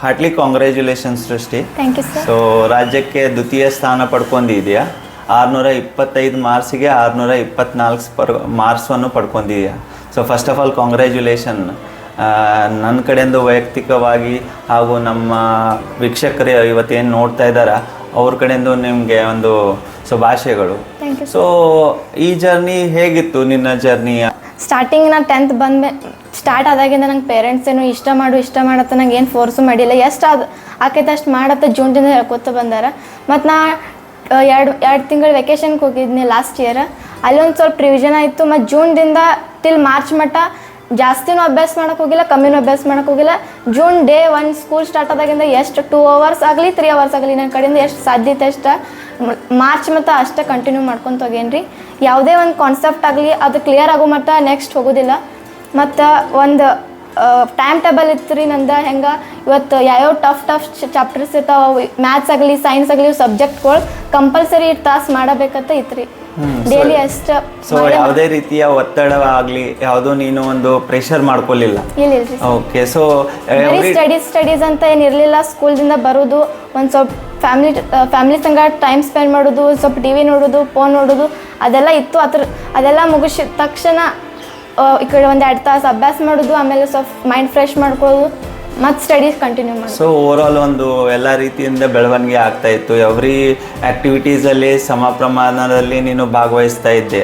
Heartly congratulation Srishti. Thank you sir so ರಾಜ್ಯಕ್ಕೆ ದ್ವಿತೀಯ ಸ್ಥಾನ ಪಡ್ಕೊಂಡಿದ್ಯಾ? ಆರುನೂರ ಇಪ್ಪತ್ತೈದು ಮಾರ್ಕ್ಸಿಗೆ ಆರುನೂರ ಇಪ್ಪತ್ನಾಲ್ಕು ಪರ್ ಮಾರ್ಕ್ಸನ್ನು ಪಡ್ಕೊಂಡಿದ್ಯಾ? So first of all congratulation ನನ್ನ ಕಡೆಯಿಂದ ವೈಯಕ್ತಿಕವಾಗಿ ಹಾಗೂ ನಮ್ಮ ವೀಕ್ಷಕರು ಇವತ್ತೇನು ನೋಡ್ತಾ ಇದ್ದಾರಾ ಅವ್ರ ಕಡೆಯಿಂದ ನಿಮಗೆ ಒಂದು ಶುಭಾಶಯಗಳು. ಸೊ ಈ ಜರ್ನಿ ಹೇಗಿತ್ತು ನಿನ್ನ ಜರ್ನಿ ಸ್ಟಾರ್ಟಿಂಗ್ ನಾ ಟೆಂತ್ ಬಂದ್ಮೇ ಸ್ಟಾರ್ಟ್ ಆದಾಗಿಂದ ನಂಗೆ ಪೇರೆಂಟ್ಸ್ ಏನು ಇಷ್ಟ ಮಾಡು, ಇಷ್ಟ ಮಾಡತ್ತ, ನಂಗೆ ಏನು ಫೋರ್ಸು ಮಾಡಿಲ್ಲ. ಎಷ್ಟು ಅದು ಆಕೈತೆ ಅಷ್ಟು ಮಾಡತ್ತ ಜೂನ್ದಿಂದ ಹೇಳ್ಕೊತ ಬಂದಾರ. ಮತ್ತು ನಾ ಎರಡು ಎರಡು ತಿಂಗಳು ವೆಕೇಷನ್ಗೆ ಹೋಗಿದ್ನಿ ಲಾಸ್ಟ್ ಇಯರ್ ಅಲ್ಲೊಂದು ಸ್ವಲ್ಪ ರಿವಿಷನ್ ಆಯಿತು. ಮತ್ತು ಜೂನ್ದಿಂದ ಟಿಲ್ ಮಾರ್ಚ್ ಮಟ್ಟ ಜಾಸ್ತಿನೂ ಅಭ್ಯಾಸ ಮಾಡೋಕೆ ಹೋಗಿಲ್ಲ, ಕಮ್ಮಿನೂ ಅಭ್ಯಾಸ ಮಾಡೋಕೆ ಹೋಗಿಲ್ಲ. June day one school start ಆದಾಗಿಂದ ಎಷ್ಟು ಟೂ ಅವರ್ಸ್ ಆಗಲಿ ತ್ರೀ ಅವರ್ಸ್ ಆಗಲಿ ನನ್ನ ಕಡೆಯಿಂದ ಎಷ್ಟು ಸಾಧ್ಯತೆ ಅಷ್ಟು. ಮಾರ್ಚ್ ಮತ್ತು ಅಷ್ಟೇ ಕಂಟಿನ್ಯೂ ಮಾಡ್ಕೊಂತ ಹೋಗೇನ್ರಿ. ಯಾವುದೇ ಒಂದು ಕಾನ್ಸೆಪ್ಟ್ ಆಗಲಿ, ಅದು ಕ್ಲಿಯರ್ ಆಗೋ ಮಟ್ಟ ನೆಕ್ಸ್ಟ್ ಹೋಗೋದಿಲ್ಲ. ಮತ್ತು ಒಂದು ಟೈಮ್ ಟೇಬಲ್ ಇತ್ತು ರೀ ನಂದು ಹೆಂಗೆ ಇವತ್ತು ಯಾವ್ಯಾವ ಟಫ್ ಟಫ್ ಚಾಪ್ಟರ್ಸ್ ಇರ್ತಾವೆ ಮ್ಯಾಥ್ಸ್ ಆಗಲಿ ಸೈನ್ಸ್ ಆಗಲಿ ಸಬ್ಜೆಕ್ಟ್ಗಳು ಕಂಪಲ್ಸರಿ ತಾಸು ಮಾಡಬೇಕಂತ ಇತ್ತು ರೀ. ಡೈಲಿ ಅಷ್ಟು ಸೊ ಯಾವುದೇ ರೀತಿಯ ಒತ್ತಡ ಆಗಲಿ ಯಾವುದೋ ನೀನು ಒಂದು ಪ್ರೆಷರ್ ಮಾಡ್ಕೊಳ್ಳಿಲ್ಲ ಇಲ್ಲ ಓಕೆ ಸೊ ಸ್ಟಡೀಸ್ ಸ್ಟಡೀಸ್ ಅಂತ ಏನು ಇರಲಿಲ್ಲ ಸ್ಕೂಲ್ದಿಂದ ಬರೋದು ಒಂದು ಸ್ವಲ್ಪ ಫ್ಯಾಮಿಲಿ ಫ್ಯಾಮಿಲಿ ಸಂಗ ಟೈಮ್ ಸ್ಪೆಂಡ್ ಮಾಡೋದು ಸ್ವಲ್ಪ ಟಿ ವಿ ನೋಡೋದು ಫೋನ್ ನೋಡೋದು ಅದೆಲ್ಲ ಇತ್ತು ಅದ್ರ ಅದೆಲ್ಲ ಮುಗಿಸಿದ ತಕ್ಷಣ ಈ ಕಡೆ ಒಂದು ಎರಡು ತಾಸು ಅಭ್ಯಾಸ ಮಾಡೋದು, ಆಮೇಲೆ ಸ್ವಲ್ಪ ಮೈಂಡ್ ಫ್ರೆಶ್ ಮಾಡ್ಕೊಳ್ಳೋದು, ಮತ್ತು ಸ್ಟಡೀಸ್ ಕಂಟಿನ್ಯೂ ಮಾಡೋದು. ಸೊ ಓವರಾಲ್ ಒಂದು ಎಲ್ಲ ರೀತಿಯಿಂದ ಬೆಳವಣಿಗೆ ಆಗ್ತಾ ಇತ್ತು. ಎವ್ರಿ ಆ್ಯಕ್ಟಿವಿಟೀಸಲ್ಲಿ ಸಮ ಪ್ರಮಾಣದಲ್ಲಿ ನೀನು ಭಾಗವಹಿಸ್ತಾ ಇದ್ದೆ.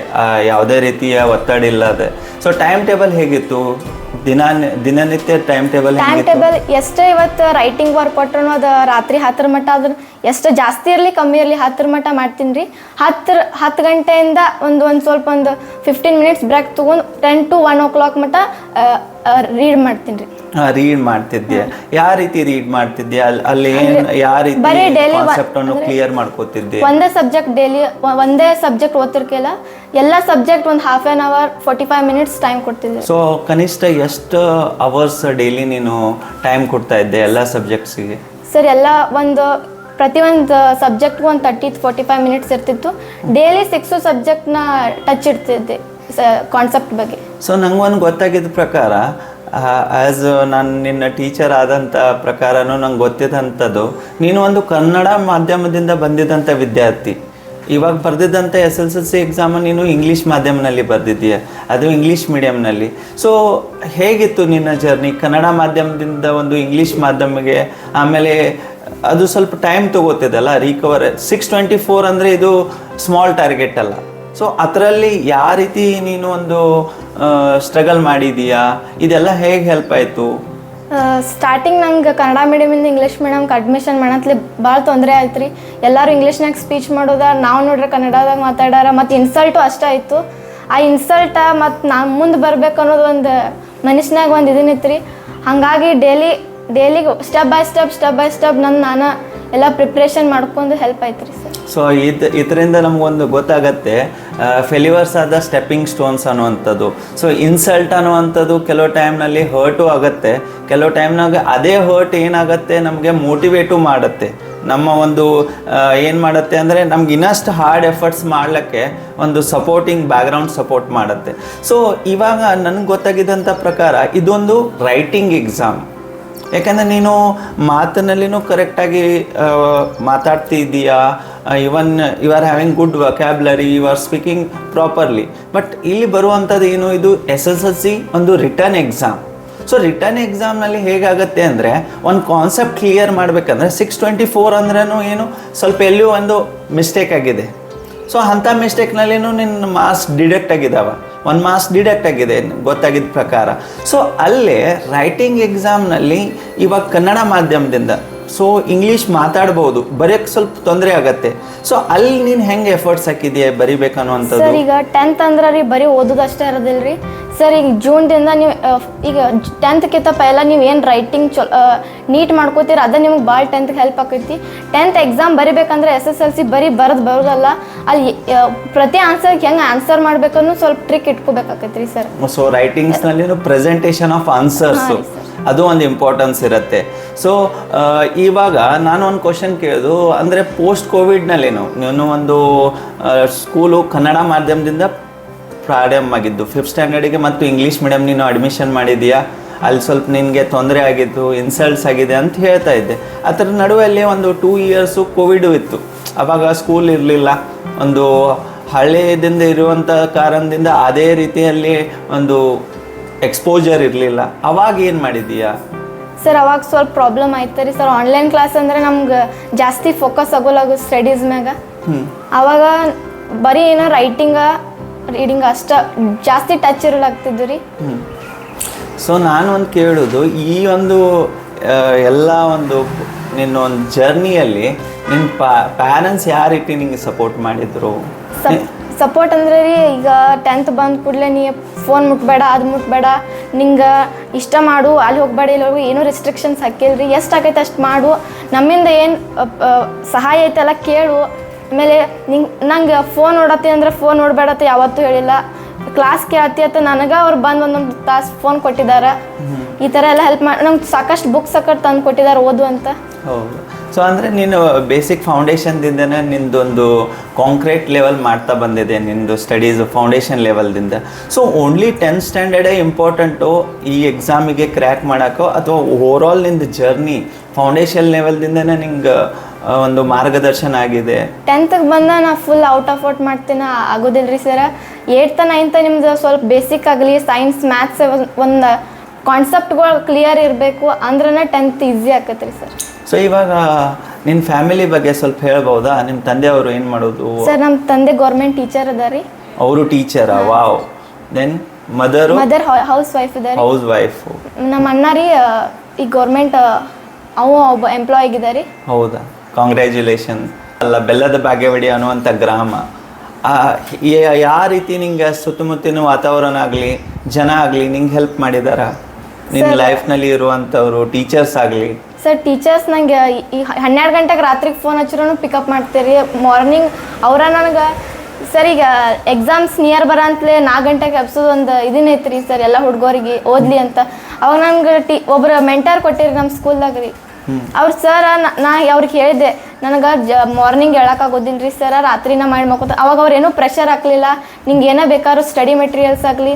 ಯಾವುದೇ ರೀತಿಯ ಒತ್ತಡ ಇಲ್ಲದೆ. ಸೊ ಟೈಮ್ ಟೇಬಲ್ ಹೇಗಿತ್ತು? ದಿನ ದಿನನಿತ್ಯ ಟೈಮ್ ಟೇಬಲ್ ಟೈಮ್ ಟೇಬಲ್ ಎಷ್ಟೇ ಇವತ್ತು ರೈಟಿಂಗ್ ವರ್ಕ್ ಕೊಟ್ಟರು ಅದು ರಾತ್ರಿ ಹತ್ತರ ಮಟ್ಟ ಅದ್ರ ಎಷ್ಟು ಜಾಸ್ತಿ ಇರಲಿ ಕಮ್ಮಿ ಇರಲಿ ಹತ್ತರ ಮಟ್ಟ ಮಾಡ್ತೀನಿ ರೀ ಹತ್ತರ ಹತ್ತು ಗಂಟೆಯಿಂದ ಒಂದು ಒಂದು ಸ್ವಲ್ಪ ಒಂದು ಫಿಫ್ಟೀನ್ ಮಿನಿಟ್ಸ್ ಬ್ರೇಕ್ ತೊಗೊಂಡು ten to one o'clock ಮಟ್ಟ ರೀಡ್ ಮಾಡ್ತೀನಿ ರೀ ರೀಡ್ ಮಾಡ್ತಿದ್ದೆ. ಯಾವ ರೀತಿ ರೀಡ್ ಮಾಡ್ತಿದ್ದೆ? ಅಲ್ಲಿ ಅಲ್ಲಿ ಏನ್ ಯಾವ ರೀತಿ ಬರೀ daily ಒ- ಕಾನ್ಸೆಪ್ಟ್ ಅನ್ನು ಕ್ಲಿಯರ್ ಮಾಡ್ಕೋತಿದ್ದೆ? ಒಂದೇ ಸಬ್ಜೆಕ್ಟ್ ಡೈಲಿ ಒಂದೇ ಸಬ್ಜೆಕ್ಟ್ ಓದ್ತಿರ್ಕಿಲ್ಲ. ಎಲ್ಲ ಸಬ್ಜೆಕ್ಟ್ ಒಂದು half an hour forty five minutes time ಕೊಡ್ತಿದ್ದೆ. ಸೊ ಕನಿಷ್ಠ ಎಷ್ಟು ಅವರ್ಸ್ ಡೈಲಿ ನೀನು ಟೈಮ್ ಕೊಡ್ತಾ ಇದ್ದೆ ಎಲ್ಲ ಸಬ್ಜೆಕ್ಟ್ಸಿಗೆ ಸರ್ ಎಲ್ಲ ಒಂದು ಪ್ರತಿಯೊಂದು ಸಬ್ಜೆಕ್ಟ್ಗೂ ಒಂದು ತರ್ಟಿ ಫೋರ್ಟಿ ಫೈವ್ ಮಿನಿಟ್ಸ್ ಇರ್ತಿತ್ತು. ಡೈಲಿ ಸಿಕ್ಸು ಸಬ್ಜೆಕ್ಟ್ನ ಟಚ್ ಇಡ್ತಿದ್ದೆ ಕಾನ್ಸೆಪ್ಟ್ ಬಗ್ಗೆ. ಸೊ ಒಂದು ಗೊತ್ತಾಗಿದ್ದ ಪ್ರಕಾರ ಆ್ಯಸ್ ನಾನು ನಿನ್ನ ಟೀಚರ್ ಆದಂಥ ಪ್ರಕಾರನೂ ನಂಗೆ ಗೊತ್ತಿದ್ದಂಥದ್ದು ನೀನು ಒಂದು ಕನ್ನಡ ಮಾಧ್ಯಮದಿಂದ ಬಂದಿದ್ದಂಥ ವಿದ್ಯಾರ್ಥಿ. ಇವಾಗ ಬರೆದಿದ್ದಂಥ S L L C exam ನೀನು ಇಂಗ್ಲೀಷ್ ಮಾಧ್ಯಮದಲ್ಲಿ ಬರೆದಿದ್ದೀಯ. ಅದು ಇಂಗ್ಲೀಷ್ ಮೀಡಿಯಮ್ನಲ್ಲಿ ಸೊ ಹೇಗಿತ್ತು ನಿನ್ನ ಜರ್ನಿ ಕನ್ನಡ ಮಾಧ್ಯಮದಿಂದ ಒಂದು ಇಂಗ್ಲೀಷ್ ಮಾಧ್ಯಮಿಗೆ ಆಮೇಲೆ ಅದು ಸ್ವಲ್ಪ ಟೈಮ್ ತಗೋತಿದ್ದಲ್ಲ? ರಿಕವರ್ ಸಿಕ್ಸ್ ಟ್ವೆಂಟಿ ಫೋರ್ ಅಂದರೆ ಇದು ಸ್ಮಾಲ್ ಟಾರ್ಗೆಟ್ ಅಲ್ಲ. ಸೊ ಅದರಲ್ಲಿ ಯಾವ ರೀತಿ ನೀನು ಒಂದು ಸ್ಟ್ರಗಲ್ ಮಾಡಿದೀಯಾ? ಇದೆಲ್ಲ ಹೇಗೆ ಹೆಲ್ಪ್ ಆಯಿತು? ಸ್ಟಾರ್ಟಿಂಗ್ ನಂಗೆ ಕನ್ನಡ ಮೀಡಿಯಮಿಂದ ಇಂಗ್ಲೀಷ್ ಮೀಡಿಯಮ್ಗೆ ಅಡ್ಮಿಷನ್ ಮಾಡತ್ಲಿ ಭಾಳ ತೊಂದರೆ ಆಯ್ತು ರೀ ಎಲ್ಲರೂ ಇಂಗ್ಲೀಷ್ನಾಗ ಸ್ಪೀಚ್ ಮಾಡೋದ, ನಾವು ನೋಡ್ರೆ ಕನ್ನಡದಾಗ ಮಾತಾಡಾರ, ಮತ್ತು ಇನ್ಸಲ್ಟು ಅಷ್ಟೇ ಆಯಿತು. ಆ ಇನ್ಸಲ್ಟ ಮತ್ತು ನಾ ಮುಂದೆ ಬರ್ಬೇಕು ಅನ್ನೋದು ಒಂದು ಮನುಷ್ಯನಾಗ ಒಂದು ಇದನ್ನಿತ್ತು ರೀ ಹಾಗಾಗಿ daily daily step by step step by step ನನ್ನ ನಾನು ಎಲ್ಲ ಪ್ರಿಪ್ರೇಷನ್ ಮಾಡ್ಕೊಂಡು ಹೆಲ್ಪ್ ಆಯ್ತು ರೀ ಸರ್ ಸೊ ಇದು ಇದರಿಂದ ನಮಗೊಂದು ಗೊತ್ತಾಗತ್ತೆ ಫೆಲಿವರ್ಸ್ ಆದ ಸ್ಟೆಪ್ಪಿಂಗ್ ಸ್ಟೋನ್ಸ್ ಅನ್ನುವಂಥದ್ದು. ಸೊ ಇನ್ಸಲ್ಟ್ ಅನ್ನುವಂಥದ್ದು ಕೆಲವು ಟೈಮ್ನಲ್ಲಿ ಹರ್ಟು ಆಗುತ್ತೆ. ಕೆಲವು ಟೈಮ್ನಾಗ ಅದೇ ಹರ್ಟ್ ಏನಾಗುತ್ತೆ ನಮಗೆ ಮೋಟಿವೇಟು ಮಾಡುತ್ತೆ. ನಮ್ಮ ಒಂದು ಏನು ಮಾಡುತ್ತೆ ಅಂದರೆ ನಮ್ಗೆ ಇನ್ನಷ್ಟು ಹಾರ್ಡ್ ಎಫರ್ಟ್ಸ್ ಮಾಡಲಿಕ್ಕೆ ಒಂದು ಸಪೋರ್ಟಿಂಗ್ ಬ್ಯಾಕ್ಗ್ರೌಂಡ್ ಸಪೋರ್ಟ್ ಮಾಡುತ್ತೆ. ಸೊ ಇವಾಗ ನನಗೆ ಗೊತ್ತಾಗಿದ್ದಂಥ ಪ್ರಕಾರ ಇದೊಂದು ರೈಟಿಂಗ್ ಎಕ್ಸಾಮ್ ಯಾಕಂದರೆ ನೀನು ಮಾತಿನಲ್ಲಿನೂ ಕರೆಕ್ಟಾಗಿ ಮಾತಾಡ್ತಿದ್ದೀಯಾ even you are having good vocabulary you are speaking properly but ಇಲ್ಲಿ ಬರುವಂಥದ್ದು ಏನು? ಇದು ಎಸ್ ಎಸ್ ಎಲ್ ಸಿ ಒಂದು ರಿಟರ್ನ್ ಎಕ್ಸಾಮ್ ಸೊ ರಿಟರ್ನ್ ಎಕ್ಸಾಮ್ನಲ್ಲಿ ಹೇಗಾಗುತ್ತೆ ಅಂದರೆ, ಒಂದು ಕಾನ್ಸೆಪ್ಟ್ ಕ್ಲಿಯರ್ ಮಾಡಬೇಕಂದ್ರೆ ಸಿಕ್ಸ್ ಟ್ವೆಂಟಿ ಫೋರ್ ಅಂದ್ರೂ ಏನು? ಸ್ವಲ್ಪ ಎಲ್ಲಿಯೂ ಒಂದು ಮಿಸ್ಟೇಕ್ ಆಗಿದೆ. ಸೊ ಅಂಥ ಮಿಸ್ಟೇಕ್ನಲ್ಲಿನೂ ನಿನ್ನ ಮಾರ್ಕ್ಸ್ ಡಿಡಕ್ಟ್ ಆಗಿದ್ದಾವ ಒಂದು ಮಾರ್ಕ್ಸ್ ಡಿಡಕ್ಟ್ ಆಗಿದೆ, ಗೊತ್ತಾಗಿದ್ದ ಪ್ರಕಾರ. ಸೊ ಅಲ್ಲೇ ರೈಟಿಂಗ್ ಎಕ್ಸಾಮ್ನಲ್ಲಿ ಇವಾಗ ಕನ್ನಡ ಮಾಧ್ಯಮದಿಂದ ಸೊ ಇಂಗ್ಲೀಷ್ ಮಾತಾಡ್ಬೋದು ಬರೆಯೋಕ್ಕೆ ಸ್ವಲ್ಪ ತೊಂದರೆ ಆಗತ್ತೆ. ಸೊ ಅಲ್ಲಿ ನೀನು ಹೆಂಗೆ ಎಫರ್ಟ್ಸ್ ಹಾಕಿದ್ಯಾ, ಬರಿಬೇಕನ್ನುವಂಥದ್ದು? ಸರ್, ಈಗ ಟೆಂತ್ ಅಂದ್ರೆ ರೀ, ಬರೀ ಓದೋದಷ್ಟೇ ಇರೋದಿಲ್ಲ ರೀ ಸರ್ ಈಗ ಜೂನ್ದಿಂದ ನೀವು ಈಗ ಟೆಂತ್ಕಿಂತ ಪೈಲ ನೀವು ಏನು ರೈಟಿಂಗ್ ಚಲೋ ನೀಟ್ ಮಾಡ್ಕೋತೀರ ಅದ ನಿಮ್ಗೆ ಭಾಳ ಟೆಂತ್ಗೆ ಹೆಲ್ಪ್ ಆಕೈತಿ. ಟೆಂತ್ ಎಕ್ಸಾಮ್ ಬರಿಬೇಕಂದ್ರೆ ಎಸ್ ಎಸ್ ಎಲ್ ಸಿ ಬರೀ ಬರೋದು ಬರೋದಲ್ಲ ಅಲ್ಲಿ ಪ್ರತಿ ಆನ್ಸರ್ಗೆ ಹೆಂಗೆ ಆನ್ಸರ್ ಮಾಡ್ಬೇಕನ್ನೂ ಸ್ವಲ್ಪ ಟ್ರಿಕ್ ಇಟ್ಕೋಬೇಕಾಕೈತಿ ರೀ ಸರ್ ಸೊ ರೈಟಿಂಗ್ಸ್ನಲ್ಲಿ ಪ್ರೆಸೆಂಟೇಷನ್ ಆಫ್ ಆನ್ಸರ್ಸು ಅದು ಒಂದು ಇಂಪಾರ್ಟೆನ್ಸ್ ಇರುತ್ತೆ. ಸೊ ಇವಾಗ ನಾನು ಒಂದು ಕ್ವಶನ್ ಕೇಳೋದು ಅಂದರೆ ಪೋಸ್ಟ್ ಕೋವಿಡ್ನಲ್ಲೇನು ನೀನು ಒಂದು ಸ್ಕೂಲು ಕನ್ನಡ ಮಾಧ್ಯಮದಿಂದ ಪ್ರಾರಂಭ ಆಗಿದ್ದು ಫಿಫ್ತ್ ಸ್ಟ್ಯಾಂಡರ್ಡಿಗೆ ಮತ್ತು ಇಂಗ್ಲೀಷ್ ಮೀಡಿಯಮ್ ನೀನು ಅಡ್ಮಿಷನ್ ಮಾಡಿದೀಯಾ ಅಲ್ಲಿ ಸ್ವಲ್ಪ ನಿನಗೆ ತೊಂದರೆ ಆಗಿದ್ದು ಇನ್ಸಲ್ಟ್ಸ್ ಆಗಿದೆ ಅಂತ ಹೇಳ್ತಾ ಇದ್ದೆ. ಅದರ ನಡುವೆಯಲ್ಲಿ ಒಂದು ಟೂ ಇಯರ್ಸು ಕೋವಿಡು ಇತ್ತು. ಅವಾಗ ಸ್ಕೂಲ್ ಇರಲಿಲ್ಲ. ಒಂದು ಹಳೆಯದಿಂದ ಇರುವಂಥ ಕಾರಣದಿಂದ ಅದೇ ರೀತಿಯಲ್ಲಿ ಒಂದು ಎಕ್ಸ್ಪೋಜರ್ ಇರಲಿಲ್ಲ. ಅವಾಗ ಏನು ಮಾಡಿದೀಯಾ ಸರ್ ಅವಾಗ ಸ್ವಲ್ಪ ಪ್ರಾಬ್ಲಮ್ ಆಯ್ತು ರೀ. ಸರ್ ಆನ್ಲೈನ್ ಕ್ಲಾಸ್ ಅಂದ್ರೆ ನಮ್ಗೆ ಜಾಸ್ತಿ ಫೋಕಸ್ ಆಗೋಲ್ಲ ಸ್ಟಡೀಸ್ ಮ್ಯಾಗ. ಅವಾಗ ಬರೀ ಏನೋ ರೈಟಿಂಗ ರೀಡಿಂಗ್ ಅಷ್ಟ ಜಾಸ್ತಿ ಟಚ್ ಇರಲಾಗ್ತಿದ್ದು ರೀ? ಸೊ ನಾನು ಒಂದು ಕೇಳೋದು ಈ ಒಂದು ಎಲ್ಲ ಒಂದು ನಿನ್ನ ಒಂದು ಜರ್ನಿಯಲ್ಲಿ ನಿನ್ನ ಪ್ಯಾರೆಂಟ್ಸ್ ಯಾವ ರೀತಿ ನಿಂಗೆ ಸಪೋರ್ಟ್ ಮಾಡಿದ್ರು? ಸಪೋರ್ಟ್ ಅಂದ್ರೆ ರೀ ಈಗ ಟೆಂತ್ ಬಂದ ಕೂಡಲೇ ನೀ ಫೋನ್ ಮುಟ್ಬೇಡ ಅದು ಮುಟ್ಬೇಡ ನಿಂಗೆ ಇಷ್ಟ ಮಾಡು ಅಲ್ಲಿ ಹೋಗ್ಬೇಡ ಇಲ್ಲಿ ಹೋಗಿ ಏನೂ ರೆಸ್ಟ್ರಿಕ್ಷನ್ಸ್ ಹಾಕಿಲ್ರಿ ಎಷ್ಟು ಆಗೈತೆ ಅಷ್ಟು ಮಾಡು ನಮ್ಮಿಂದ ಏನು ಸಹಾಯ ಐತೆಲ್ಲ ಕೇಳು ಆಮೇಲೆ ನಿಂಗೆ ನಂಗೆ ಫೋನ್ ನೋಡತ್ತಿ ಅಂದ್ರೆ ಫೋನ್ ನೋಡಬೇಡತ್ತೆ ಯಾವತ್ತೂ ಹೇಳಿಲ್ಲ. ಕ್ಲಾಸ್ ಕೇಳತ್ತಿ ಅಂತ ನನಗೆ ಅವ್ರು ಬಂದು ಒಂದೊಂದು ತಾಸು ಫೋನ್ ಕೊಟ್ಟಿದ್ದಾರೆ ಈ ಥರ ಎಲ್ಲ ಹೆಲ್ಪ್ ಮಾಡಿ ನಂಗೆ ಸಾಕಷ್ಟು ಬುಕ್ಸ್ ಸಕಟ್ ತಂದು ಕೊಟ್ಟಿದ್ದಾರೆ ಓದು ಅಂತ. ಹೌದು. ಸೊ ಅಂದರೆ ನೀನು ಬೇಸಿಕ್ ಫೌಂಡೇಶನ್ದಿಂದನೇ ನಿಂದೊಂದು ಕಾಂಕ್ರೀಟ್ ಲೆವೆಲ್ ಮಾಡ್ತಾ ಬಂದಿದೆ ನಿಂದು ಸ್ಟಡೀಸ್ ಫೌಂಡೇಶನ್ ಲೆವೆಲ್ದಿಂದ ಸೊ ಓನ್ಲಿ ಟೆಂತ್ ಸ್ಟ್ಯಾಂಡರ್ಡೇ ಇಂಪಾರ್ಟೆಂಟು ಈ ಎಕ್ಸಾಮಿಗೆ ಕ್ರ್ಯಾಕ್ ಮಾಡೋಕ್ಕೋ ಅಥವಾ ಓವರಾಲ್ ನಿಂದು ಜರ್ನಿ ಫೌಂಡೇಶನ್ ಲೆವೆಲ್ದಿಂದನೇ ನಿಂಗೆ ಒಂದು ಮಾರ್ಗದರ್ಶನ ಆಗಿದೆ. ಟೆಂತ್ ಬಂದ ನಾ ಫುಲ್ ಔಟ್ ಆಫ್ ಔಟ್ ಮಾಡ್ತೀನಿ ಆಗೋದಿಲ್ಲ ರೀ ಸರ ಏಯ್ತ ನೈನ್ತ್ ನಿಮ್ದು ಸ್ವಲ್ಪ ಬೇಸಿಕ್ ಆಗಲಿ ಸೈನ್ಸ್ ಮ್ಯಾಥ್ಸ್ ಒಂದು ಕಾನ್ಸೆಪ್ಟ್ಗಳು ಕ್ಲಿಯರ್ ಇರಬೇಕು ಅಂದ್ರೆ ಟೆಂತ್ ಈಸಿ ಆಕತ್ತೆ ರೀ ಸರ್ ಸೊ ಇವಾಗ ನಿನ್ನ ಫ್ಯಾಮಿಲಿ ಬಗ್ಗೆ ಸ್ವಲ್ಪ ಹೇಳ್ಬೋದಾ ನಿಮ್ಮ ತಂದೆಯವರು ಏನು ಮಾಡೋದು? ಸರ್ ನಮ್ಮ ತಂದೆ ಗೌರ್ಮೆಂಟ್ ಟೀಚರ್ ಅದ ರೀ. ಅವರು teacher wow then mother mother housewife ಇದ್ದಾರೆ ಹೌಸ್ ವೈಫ್ ನಮ್ಮ ಅಣ್ಣ ರೀ ಈ ಗೌರ್ಮೆಂಟ್ ಅವ ಒಬ್ಬ ಎಂಪ್ಲಾಯ್ ಆಗಿದ್ದಾರೆ ಹೌದಾ? ಕಾಂಗ್ರ್ಯಾಚುಲೇಷನ್ ಅಲ್ಲ ಬೆಲ್ಲದ ಬಾಗೇವಾಡಿ ಅನ್ನುವಂಥ ಗ್ರಾಮ. ಯಾವ ರೀತಿ ನಿಂಗೆ ಸುತ್ತಮುತ್ತಿನ ವಾತಾವರಣ ಆಗಲಿ ಜನ ಆಗಲಿ ನಿಂಗೆ ಹೆಲ್ಪ್ ಮಾಡಿದಾರ? ನಿನ್ನ ಲೈಫ್ನಲ್ಲಿ ಇರುವಂಥವ್ರು ಟೀಚರ್ಸ್ ಆಗಲಿ? ಸರ್ ಟೀಚರ್ಸ್ ನಂಗೆ ಈ ಹನ್ನೆರಡು ಗಂಟೆಗೆ ರಾತ್ರಿಗೆ ಫೋನ್ ಹಚ್ಚಿರೂ ಪಿಕಪ್ ಮಾಡ್ತೀರಿ. ಮಾರ್ನಿಂಗ್ ಅವರ ನನಗೆ ಸರ್ ಈಗ ಎಕ್ಸಾಮ್ಸ್ ನಿಯರ್ ಬರಂತಲೇ ನಾಲ್ಕು ಗಂಟೆಗೆ ಹಬ್ಸೋದು ಒಂದು ಇದನ್ನೈತ್ರಿ ಸರ್ ಎಲ್ಲ ಹುಡುಗರಿಗೆ ಓದ್ಲಿ ಅಂತ. ಅವಾಗ ನಂಗೆ ಟಿ ಒಬ್ಬರು ಮೆಂಟರ್ ಕೊಟ್ಟಿರಿ ನಮ್ಮ ಸ್ಕೂಲ್ದಾಗ ರೀ. ಅವ್ರು ಸರ್ ನಾ ಅವ್ರಿಗೆ ಹೇಳಿದೆ ನನಗೆ ಜ ಮಾರ್ನಿಂಗ್ ಹೇಳೋಕ್ಕಾಗೋದಿಲ್ಲ ರೀ ಸರ ರಾತ್ರಿನ ಮಾಡಿ ಮಕ್ಕೋತ ಅವಾಗ ಅವ್ರು ಏನೂ ಪ್ರೆಷರ್ ಹಾಕ್ಲಿಲ್ಲ. ನಿಂಗೆ ಏನೋ ಬೇಕಾದ್ರೂ ಸ್ಟಡಿ ಮೆಟೀರಿಯಲ್ಸ್ ಆಗಲಿ.